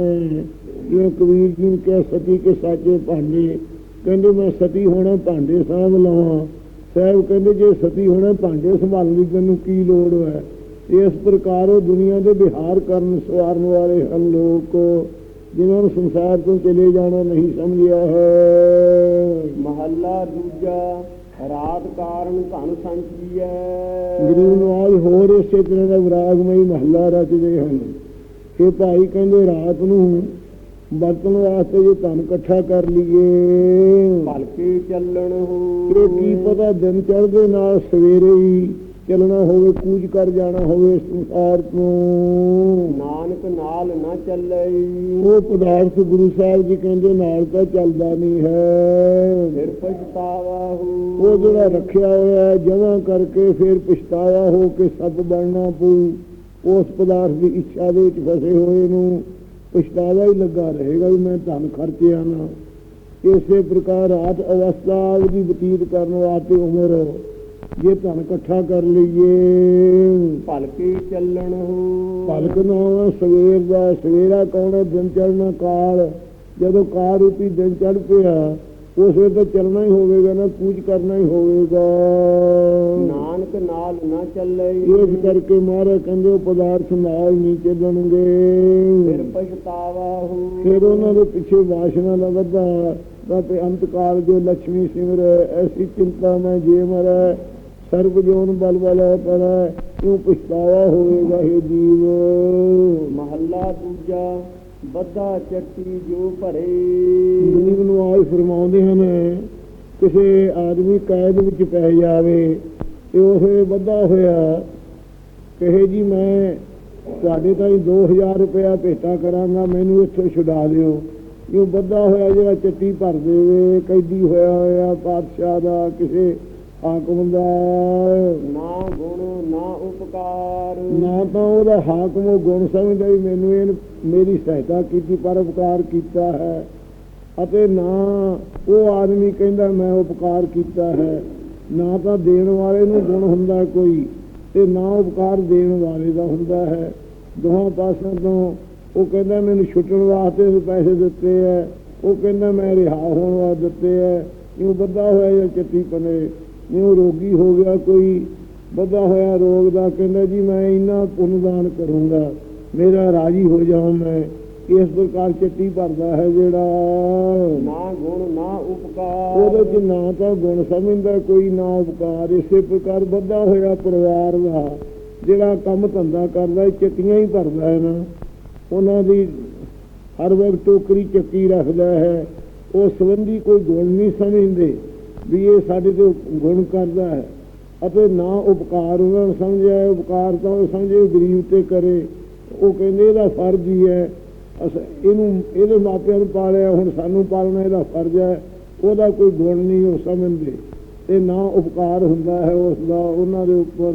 ਜਿਵੇਂ ਕਬੀਰ ਜੀ ਨੇ ਕਿਹਾ ਸਤੀ ਕੇ ਸਾਚੇ ਭਾਂਡੇ। ਕਹਿੰਦੇ ਮੈਂ ਸਤੀ ਹੋਣਾ ਭਾਂਡੇ ਸਾਂਭ ਲਵਾਂ। ਸਾਹਿਬ ਕਹਿੰਦੇ ਜੇ ਸਤੀ ਹੋਣਾ ਭਾਂਡੇ ਸੰਭਾਲਣ ਦੀ ਤੈਨੂੰ ਕੀ ਲੋੜ ਹੈ? ਇਸ ਪ੍ਰਕਾਰ ਉਹ ਦੁਨੀਆ ਦੇ ਵਿਹਾਰ ਕਰਨ ਸਵਾਰਨ ਵਾਲੇ ਹਨ ਲੋਕ ਜਿਨ੍ਹਾਂ ਨੂੰ ਸੰਸਾਰ ਤੋਂ ਚਲੇ ਜਾਣਾ ਨਹੀਂ ਸਮਝਿਆ ਹੈ। ਮਹੱਲਾ ਦੂਜਾ। ਰਾਤ ਕਾਰਨ ਧਨ ਸੰਚੀਐ। ਗਰੀਬ ਨਵਾਜ ਹੋਰ ਇਸੇ ਤਰ੍ਹਾਂ ਦਾ ਵਿਰਾਗਮਈ ਮਹੱਲਾ ਰਚਦੇ ਹਨ। ਕਿ ਭਾਈ ਕਹਿੰਦੇ ਰਾਤ ਨੂੰ ਵਰਤਣ ਵਾਸਤੇ ਜੇ ਧਨ ਇਕੱਠਾ ਕਰ ਲਈਏ। ਭਲਕੇ ਚੱਲਣ ਹੋ। ਇਹ ਕੀ ਪਤਾ ਦਿਨ ਚੜ੍ਹਦੇ ਨਾਲ ਸਵੇਰੇ ਹੀ ਚੱਲਣਾ ਹੋਵੇ ਕੂਚ ਕਰ ਜਾਣਾ ਹੋਵੇ ਸੰਸਾਰ ਤੋਂ। ਨਾਨਕ ਨਾਲ ਨਾ ਚੱਲੇ ਉਹ ਪਦਾਰਥ ਗੁਰੂ ਸਾਹਿਬ ਜੀ ਕਹਿੰਦੇ ਨਾਲ ਤਾਂ ਚੱਲਦਾ ਨਹੀਂ ਹੈ। ਫਿਰ ਪਛਤਾਵਾ ਹੋ। ਉਹ ਜਿਹੜਾ ਰੱਖਿਆ ਹੋਇਆ ਹੈ ਜਮਾ ਕਰਕੇ ਫਿਰ ਪਛਤਾਵਾ ਹੋ ਕੇ ਸੱਪ ਬਣਨਾ ਪਊ। ਉਸ ਪਦਾਰਥ ਦੀ ਇੱਛਾ ਦੇ ਵਿੱਚ ਫਸੇ ਹੋਏ ਨੂੰ ਪਛਤਾਵਾ ਹੀ ਲੱਗਾ ਰਹੇਗਾ ਵੀ ਮੈਂ ਧਨ ਖਰਚਿਆ ਨਾ। ਇਸੇ ਪ੍ਰਕਾਰ ਰਾਤ ਅਵਸਥਾ ਦੀ ਬਤੀਤ ਕਰਨ ਵਾਸਤੇ ਉਮਰ ਜੇ ਧਨ ਇਕੱਠਾ ਕਰ ਲਈਏ। ਭਲਕੇ ਚੱਲਣ। ਹੋ ਭਲਕ ਨਾ ਸਵੇਰ ਦਾ ਸਵੇਰਾ ਕੌਣ ਹੈ? ਦਿਨ ਚੜ੍ਹਨਾ ਕਾਲ। ਜਦੋਂ ਕਾਰ ਰੂਪੀ ਦਿਨ ਚੜ੍ਹ ਪਿਆ ਉਸ ਵੇਲੇ ਤਾਂ ਚੱਲਣਾ ਹੀ ਹੋਵੇਗਾ ਨਾ ਕੂਚ ਕਰਨਾ ਹੀ ਹੋਵੇਗਾ। ਨਾਨਕ ਨਾਲ ਨਾ ਚੱਲੇ। ਇਸ ਕਰਕੇ ਮਹਾਰਾਜ ਕਹਿੰਦੇ ਉਹ ਪਦਾਰਥ ਨਾਲ ਨਹੀਂ ਚੱਲਣਗੇ। ਫਿਰ ਪਛਤਾਵਾ ਹੋ। ਫਿਰ ਉਹਨਾਂ ਦੇ ਪਿੱਛੇ ਵਾਸ਼ਨਾ ਦਾ ਵਧਾ। ਤੇ ਅੰਤ ਕਾਲ ਜੋ ਲక్ష్ਮੀ ਸਿਮਰ ਐਸੀ ਚਿੰਤਾ ਮੈਂ ਜੇ ਮਰੈ। ਸਰਬ ਜੋਨ ਬਲ ਵਾਲਾ ਪਰ ਕਿਉਂ ਪਛਤਾਵਾ ਹੋਵੇਗਾ ਇਹ ਜੀਵ? ਮਹੱਲਾ ਦੂਜਾ ਬੱਧਾ ਚੱਟੀ ਜੋ ਭਰੇ। ਗਰੀਬ ਨੂੰ ਆਏ ਫਰਮਾਉਂਦੇ ਹਨ ਕਿਸੇ ਆਦਮੀ ਕੈਦ ਵਿੱਚ ਪੈ ਜਾਵੇ ਤੇ ਉਹ ਵੱਧਾ ਹੋਇਆ ਕਹੇ ਜੀ ਮੈਂ ਤੁਹਾਡੇ ਤਾਈਂ 2000 ਰੁਪਇਆ ਭੇਟਾ ਕਰਾਂਗਾ ਮੈਨੂੰ ਇੱਥੋਂ ਛੁਡਾ ਦਿਓ। ਇਹ ਵੱਧਾ ਹੋਇਆ ਜਿਹੜਾ ਚੱਟੀ ਭਰ ਦੇਵੇ ਕੈਦੀ ਹੋਇਆ ਹੋਇਆ ਪਾਤਸ਼ਾਹ ਦਾ ਕਿਸੇ ਹਾਕਮ ਦਾ ਨਾ ਗੁਣ ਨਾ ਉਪਕਾਰ ਨਾ ਤਾਂ ਉਹਦਾ ਹਾਕਮ ਉਹ ਗੁਣ ਸਮਝਦਾ ਵੀ ਮੈਨੂੰ ਇਹ ਮੇਰੀ ਸਹਾਇਤਾ ਕੀਤੀ ਪਰ ਉਪਕਾਰ ਕੀਤਾ ਹੈ, ਅਤੇ ਨਾ ਉਹ ਆਦਮੀ ਕਹਿੰਦਾ ਮੈਂ ਉਪਕਾਰ ਕੀਤਾ ਹੈ, ਨਾ ਤਾਂ ਦੇਣ ਵਾਲੇ ਨੂੰ ਗੁਣ ਹੁੰਦਾ ਕੋਈ ਤੇ ਨਾ ਉਪਕਾਰ ਦੇਣ ਵਾਲੇ ਦਾ ਹੁੰਦਾ ਹੈ ਦੋਹਾਂ ਪਾਸਿਆਂ ਤੋਂ ਉਹ ਕਹਿੰਦਾ ਮੈਨੂੰ ਛੁੱਟਣ ਵਾਸਤੇ ਪੈਸੇ ਦਿੱਤੇ ਹੈ, ਉਹ ਕਹਿੰਦਾ ਮੈਂ ਰਿਹਾ ਹੋਣ ਵਾਸਤੇ ਦਿੱਤੇ ਹੈ, ਇਉਂ ਬੱਧਾ ਹੋਇਆ ਜਾਂ ਚੱਟੀ ਪਨੇ ਇਉਂ ਰੋਗੀ ਹੋ ਗਿਆ? ਕੋਈ ਬੱਧਾ ਹੋਇਆ ਰੋਗ ਦਾ ਕਹਿੰਦਾ ਜੀ ਮੈਂ ਇੰਨਾ ਪੁੰਨਦਾਨ ਕਰੂੰਗਾ ਮੇਰਾ ਰਾਜੀ ਹੋ ਜਾਵਾਂ ਮੈਂ। ਇਸ ਪ੍ਰਕਾਰ ਚੱਟੀ ਭਰਦਾ ਹੈ ਜਿਹੜਾ ਨਾ ਗੁਣ ਨਾ ਉਪਕਾਰ। ਉਹਦੇ ਚ ਨਾ ਤਾਂ ਗੁਣ ਸਮਝਦਾ ਕੋਈ ਨਾ ਉਪਕਾਰ। ਇਸੇ ਪ੍ਰਕਾਰ ਬੱਧਾ ਹੋਇਆ ਪਰਿਵਾਰ ਦਾ ਜਿਹੜਾ ਕੰਮ ਧੰਦਾ ਕਰਦਾ ਚੱਕੀਆਂ ਹੀ ਭਰਦਾ ਹੈ ਨਾ। ਉਹਨਾਂ ਦੀ ਹਰ ਵਕਤ ਟੋਕਰੀ ਚੱਕੀ ਰੱਖਦਾ ਹੈ। ਉਹ ਸੰਬੰਧੀ ਕੋਈ ਗੁਣ ਨਹੀਂ ਸਮਝਦੇ। ਵੀ ਇਹ ਸਾਡੇ ਤੇ ਗੁਣ ਕਰਦਾ ਹੈ। ਅਤੇ ਨਾ ਉਪਕਾਰ ਉਹਨਾਂ ਨੂੰ ਸਮਝਿਆ ਉਪਕਾਰ ਤਾਂ ਉਹ ਸਮਝੇ ਗਰੀਬ ਤੇ ਕਰੇ। ਉਹ ਕਹਿੰਦੇ ਇਹਦਾ ਫਰਜ਼ ਹੀ ਹੈ। ਅਸ, ਇਹਨੂੰ, ਇਹਦੇ ਮਾਪਿਆਂ ਨੂੰ ਪਾਲਿਆ, ਹੁਣ ਸਾਨੂੰ ਪਾਲਣਾ ਇਹਦਾ ਫਰਜ਼ ਹੈ। ਉਹਦਾ ਕੋਈ ਗੁਣ ਨਹੀਂ ਉਹ ਸਮਝਦੇ। ਤੇ ਨਾ ਉਪਕਾਰ ਹੁੰਦਾ ਹੈ, ਉਸ ਦਾ ਉਹਨਾਂ ਦੇ ਉੱਪਰ।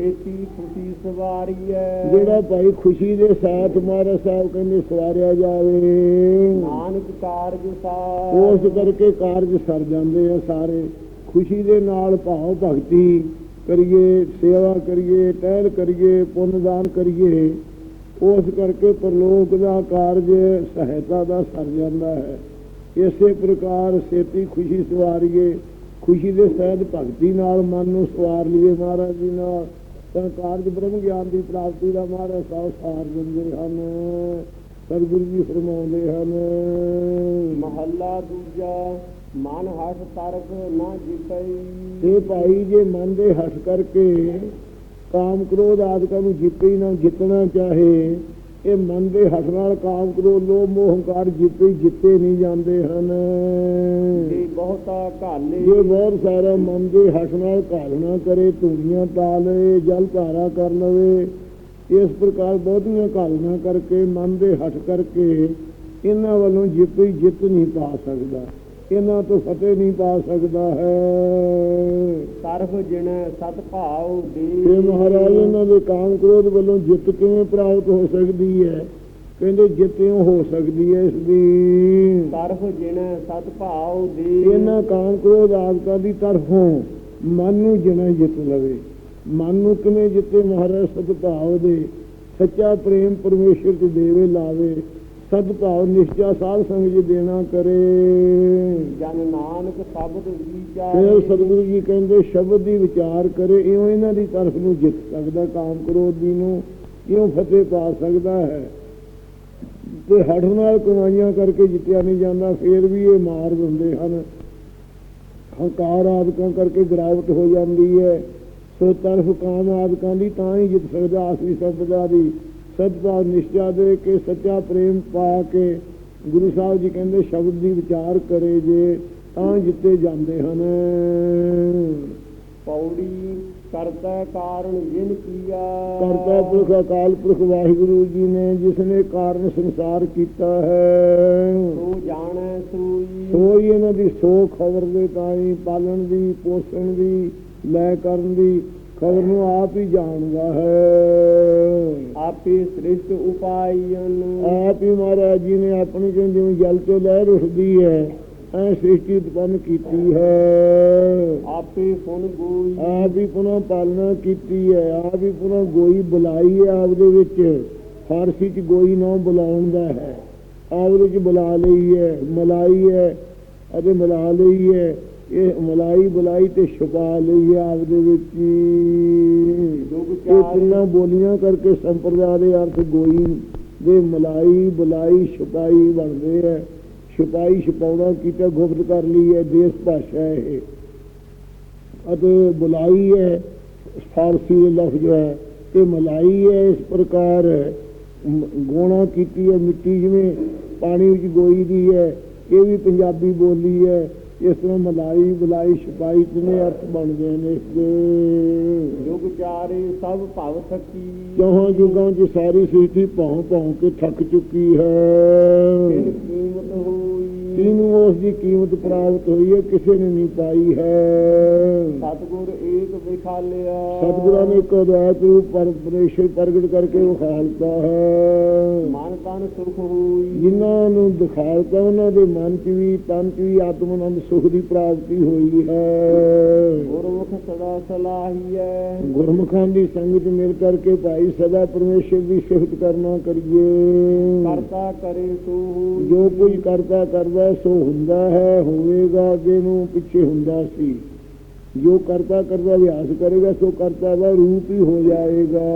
ਖੇਤੀ ਖੁਸ਼ੀ ਸਵਾਰੀ ਹੈ ਜਿਹੜਾ ਭਾਈ ਖੁਸ਼ੀ ਦੇ ਸਾਥ ਮਹਾਰਾਜ ਸਾਹਿਬ ਕਹਿੰਦੇ ਸਵਾਰਿਆ ਜਾਵੇ। ਨਾਨਕ ਕਾਰਜ ਸਾਰ। ਉਸ ਕਰਕੇ ਕਾਰਜ ਸਰ ਜਾਂਦੇ ਆ ਸਾਰੇ। ਖੁਸ਼ੀ ਦੇ ਨਾਲ ਭਾਵ ਭਗਤੀ ਕਰੀਏ ਸੇਵਾ ਕਰੀਏ ਟਹਿਲ ਕਰੀਏ ਪੁੰਨਦਾਨ ਕਰੀਏ। ਉਸ ਕਰਕੇ ਪਰਲੋਕ ਦਾ ਕਾਰਜ ਸਹਾਇਤਾ ਦਾ ਸਰ ਜਾਂਦਾ ਹੈ। ਇਸੇ ਪ੍ਰਕਾਰ ਸੇਤੀ ਖੁਸ਼ੀ ਸਵਾਰੀਏ। ਖੁਸ਼ੀ ਦੇ ਸਹਿਤ ਭਗਤੀ ਨਾਲ ਮਨ ਨੂੰ ਸਵਾਰ ਲਈਏ ਮਹਾਰਾਜ ਜੀ ਨਾਲ। ਕਾਰਜ ਬ੍ਰਹਮ ਗਿਆਨ ਦੀ ਪ੍ਰਾਪਤੀ ਦਾ ਮਹਾਰਾਜ ਸਾਹਿਬ ਸਾਰ ਦਿੰਦੇ ਹਨ। ਸਤਿਗੁਰੂ ਜੀ ਫਰਮਾਉਂਦੇ ਹਨ। ਮਹੱਲਾ ਦੂਜਾ ਮਨ ਹਠ ਤਰਕ ਨਾ ਜਿਪਈ ਇਹ ਭਾਈ ਜੇ ਮਨ ਦੇ ਹੱਥ ਕਰਕੇ ਕਾਮ ਕ੍ਰੋਧ ਆਦਿਕਾਂ ਨੂੰ ਜਿੱਤੇ ਹੀ ਨਾ ਜਿੱਤਣਾ ਚਾਹੇ ਇਹ ਮਨ ਦੇ ਹੱਥ ਨਾਲ ਕਾਮ ਕ੍ਰੋਧ ਲੋਭ ਮੋਹ ਹੰਕਾਰ ਜਿੱਤੇ ਜਿੱਤੇ ਨਹੀਂ ਜਾਂਦੇ ਹਨ। ਜੇ ਬਹੁਤਾ ਘਾਲੇ ਜੇ ਬਹੁਤ ਸਾਰਾ ਮਨ ਦੇ ਹੱਥ ਨਾਲ ਘਾਲਣਾ ਕਰੇ ਧੂੜੀਆਂ ਪਾ ਲਵੇ ਜਲ ਧਾਰਾ ਕਰ ਲਵੇ ਇਸ ਪ੍ਰਕਾਰ ਬਹੁਤੀਆਂ ਘਾਲਣਾ ਕਰਕੇ ਮਨ ਦੇ ਹੱਥ ਕਰਕੇ ਇਹਨਾਂ ਵੱਲੋਂ ਜਿੱਤ ਜਿੱਤ ਨਹੀਂ ਪਾ ਸਕਦਾ। ਇਹਨਾਂ ਤੋਂ ਫਤਿਹ ਨਹੀਂ ਪਾ ਸਕਦਾ ਹੈ। ਸਰਫ ਜਿਣ ਸਤ ਇਹ ਦੇ। ਮਹਾਰਾਜ ਇਹਨਾਂ ਦੇ ਕਾਮ ਕ੍ਰੋਧ ਵੱਲੋਂ ਜਿੱਤ ਕਿਵੇਂ ਪ੍ਰਾਪਤ ਹੋ ਸਕਦੀ ਹੈ? ਕਹਿੰਦੇ ਜਿੱਤ ਇਉਂ ਹੋ ਸਕਦੀ ਹੈ ਇਸ ਦੀ। ਸਰਫ ਜਿਣ ਸਤ ਭਾਵ ਦੇ। ਇਹਨਾਂ ਕਾਮ ਕ੍ਰੋਧ ਆਦਿਕਾਂ ਦੀ ਤਰਫੋਂ ਮਨ ਨੂੰ ਜਿਣਾ ਜਿੱਤ ਲਵੇ। ਮਨ ਨੂੰ ਕਿਵੇਂ ਜਿੱਤੇ ਮਹਾਰਾਜ ਸਤਿਭਾਵ ਦੇ? ਸੱਚਾ ਪ੍ਰੇਮ ਪਰਮੇਸ਼ਰ ਤੇ ਦੇਵੇ ਲਾਵੇ। ਸਤਿਭਾਵ ਨਿਸ਼ਚਾ ਸਾਧ ਸੰਗ ਜੀ ਦੇਣਾ ਕਰੇ। ਜਨ ਨਾਨਕ ਸ਼ਬਦ ਫਿਰ ਵਿਚਾਰੇ ਸਤਿਗੁਰੂ ਜੀ ਕਹਿੰਦੇ ਸ਼ਬਦ ਦੀ ਵਿਚਾਰ ਕਰੇ ਇਉਂ ਇਹਨਾਂ ਦੀ ਤਰਫ ਨੂੰ ਜਿੱਤ ਸਕਦਾ ਕਾਮ ਕ੍ਰੋਧ ਦੀ ਨੂੰ ਇਉਂ ਫਤਿਹ ਪਾ ਸਕਦਾ ਹੈ? ਤੇ ਹੱਠ ਨਾਲ ਕਮਾਈਆਂ ਕਰਕੇ ਜਿੱਤਿਆ ਨਹੀਂ ਜਾਂਦਾ ਫੇਰ ਵੀ ਇਹ ਮਾਰ ਦਿੰਦੇ ਹਨ। ਹੰਕਾਰ ਆਦਿਕਾਂ ਕਰਕੇ ਗਿਰਾਵਟ ਹੋ ਜਾਂਦੀ ਹੈ। ਸੋ ਤਰਫ ਕਾਮ ਆਦਿਕਾਂ ਦੀ ਤਾਂ ਹੀ ਜਿੱਤ ਸਕਦਾ ਆਸਰੀ ਸੰਪਦਾ ਦੀ। ਸਤਿਭਾਵ ਨਿਸ਼ਚਾ ਦੇ ਕੇ ਸੱਚਾ ਪ੍ਰੇਮ ਪਾ ਕੇ ਗੁਰੂ ਸਾਹਿਬ ਜੀ ਕਹਿੰਦੇ ਸ਼ਬਦ ਦੀ ਵਿਚਾਰ ਕਰੇ ਜੇ ਤਾਂ ਜਿੱਤੇ ਜਾਂਦੇ ਹਨ। ਪੌੜੀ ਕਰਤਾ ਕਾਰਨ ਜਿਨ ਕੀਆ। ਕਰਤਾ ਪੁਰਖ ਅਕਾਲ ਪੁਰਖ ਵਾਹਿਗੁਰੂ ਜੀ ਨੇ ਜਿਸ ਨੇ ਕਾਰਨ ਸੰਸਾਰ ਕੀਤਾ ਹੈ। ਸੋ ਜਾਣੈ ਸੋਈ। ਸੋਈ ਇਹਨਾਂ ਦੀ ਸੋ ਖਬਰ ਦੇ ਤਾਈ ਪਾਲਣ ਦੀ ਪੋਸ਼ਣ ਦੀ ਲੈ ਕਰਨ ਦੀ ਖਬਰ ਨੂੰ ਆਪ ਹੀ ਜਾਣਦਾ ਹੈ। ਆਪੇ ਸ੍ਰਿਸ਼ਟ ਉਪਾਇਨ ਆਪ ਹੀ ਮਹਾਰਾਜ ਜੀ ਨੇ ਆਪਣੀ ਜਿਵੇਂ ਜਲ ਤੋਂ ਲਹਿਰ ਉੱਠਦੀ ਹੈ ਐ ਸ੍ਰਿਸ਼ਟੀ ਉਤਪੰਨ ਕੀਤੀ ਹੈ। ਆਪੇ ਫੁਨ ਗੋਈ। ਆਪ ਹੀ ਪੁਨः ਪਾਲਣਾ ਕੀਤੀ ਹੈ ਆਪ ਹੀ ਪੁਨः ਗੋਈ ਬੁਲਾਈ ਹੈ ਆਪ ਦੇ ਵਿੱਚ। ਫਾਰਸੀ ਚ ਗੋਈ ਨਾ ਬੁਲਾਉਣ ਦਾ ਹੈ। ਆਪ ਦੇ ਵਿੱਚ ਬੁਲਾ ਲਈ ਹੈ ਮਲਾਈ ਹੈ ਅਤੇ ਮਿਲਾ ਲਈ ਹੈ। ਇਹ ਮਲਾਈ ਬੁਲਾਈ ਤੇ ਛੁਪਾ ਲਈ ਆਪ ਦੇ ਵਿੱਚ ਇਹ ਤਿੰਨਾਂ ਬੋਲੀਆਂ ਕਰਕੇ ਸੰਪਰਦਾ ਦੇ ਅਰਥ ਗੋਈ ਦੇ ਮਲਾਈ ਬੁਲਾਈ ਛੁਪਾਈ ਬਣਦੇ ਹੈ। ਛੁਪਾਈ ਛੁਪਾਉਣਾ ਕੀਤਾ ਗੁਪਤ ਕਰ ਲਈ ਹੈ ਦੇਸ ਭਾਸ਼ਾ ਹੈ ਇਹ। ਅਤੇ ਬੁਲਾਈ ਹੈ ਫਾਰਸੀ ਦੇ ਲਫ਼ਜ਼ ਹੈ ਤੇ ਮਲਾਈ ਹੈ ਇਸ ਪ੍ਰਕਾਰ ਗੋਣਾ ਕੀਤੀ ਹੈ ਮਿੱਟੀ ਜਿਵੇਂ ਪਾਣੀ ਵਿੱਚ ਗੋਈ ਦੀ ਹੈ ਇਹ ਵੀ ਪੰਜਾਬੀ ਬੋਲੀ ਹੈ। ਇਸ ਤਰ੍ਹਾਂ ਮਲਾਈ ਬੁਲਾਈ ਛਪਾਈ ਤਿੰਨੇ ਅਰਥ ਬਣ ਗਏ ਨੇ ਇਸ ਦੇ। ਜੁਗ ਚਾਰੇ ਸਭ ਭਵ ਥਕੀ ਚੌਹਾਂ ਯੁਗਾਂ 'ਚ ਸਾਰੀ ਸ੍ਰਿਸ਼ਟੀ ਭੌਂ ਭੌਂ ਕੇ ਥੱਕ ਚੁੱਕੀ ਹੈ। ਕੀਮਤ ਹੋਈ ਕਿਨੂੰ ਉਸ ਦੀ ਕੀਮਤ ਪ੍ਰਾਪਤ ਹੋਈ ਹੈ ਕਿਸੇ ਨੇ ਨਹੀਂ ਪਾਈ ਹੈ। ਸਤਗੁਰ ਏਕ ਵਿਖਾਲਿਆ। ਸਤਿਗੁਰਾਂ ਨੇ ਇੱਕ ਅਦੈਤ ਰੂਪ ਪਰ ਪਰਮੇਸ਼ਰ ਪ੍ਰਗਟ ਕਰਕੇ ਵਿਖਾਲਤਾ ਹੈ। ਮਨ ਤਨ ਸੁਖ ਹੋਈ। ਜਿਨ੍ਹਾਂ ਨੂੰ ਦਿਖਾਲਤਾ ਉਹਨਾਂ ਦੇ ਮਨ 'ਚ ਵੀ ਤਨ 'ਚ ਵੀ ਆਤਮਨੰਦ ਸੁਖ ਦੀ ਪ੍ਰਾਪਤੀ ਹੋਈ ਹੈ। ਗੁਰਮੁਖ ਸਦਾ ਸਲਾਹੀਐ। ਗੁਰਮੁਖਾਂ ਦੀ ਸੰਗਤ ਮਿਲ ਕਰਕੇ ਭਾਈ ਸਦਾ ਪਰਮੇਸ਼ਰ ਦੀ ਸਿਫਤ ਕਰਨਾ ਕਰੀਏ। ਕਰਤਾ ਕਰੇ ਸੋ ਜੋ ਕੁਝ ਕਰਦਾ ਕਰਦਾ ਸੋ ਹੁੰਦਾ ਹੈ, ਹੋਵੇਗਾ ਅੱਗੇ ਨੂੰ ਪਿੱਛੇ ਹੁੰਦਾ ਸੀ। ਜੋ ਕਰਤਾ ਕਰਦਾ ਅਭਿਆਸ ਕਰੇਗਾ, ਸੋ ਕਰਤਾ ਦਾ ਰੂਪ ਹੀ ਹੋ ਜਾਏਗਾ।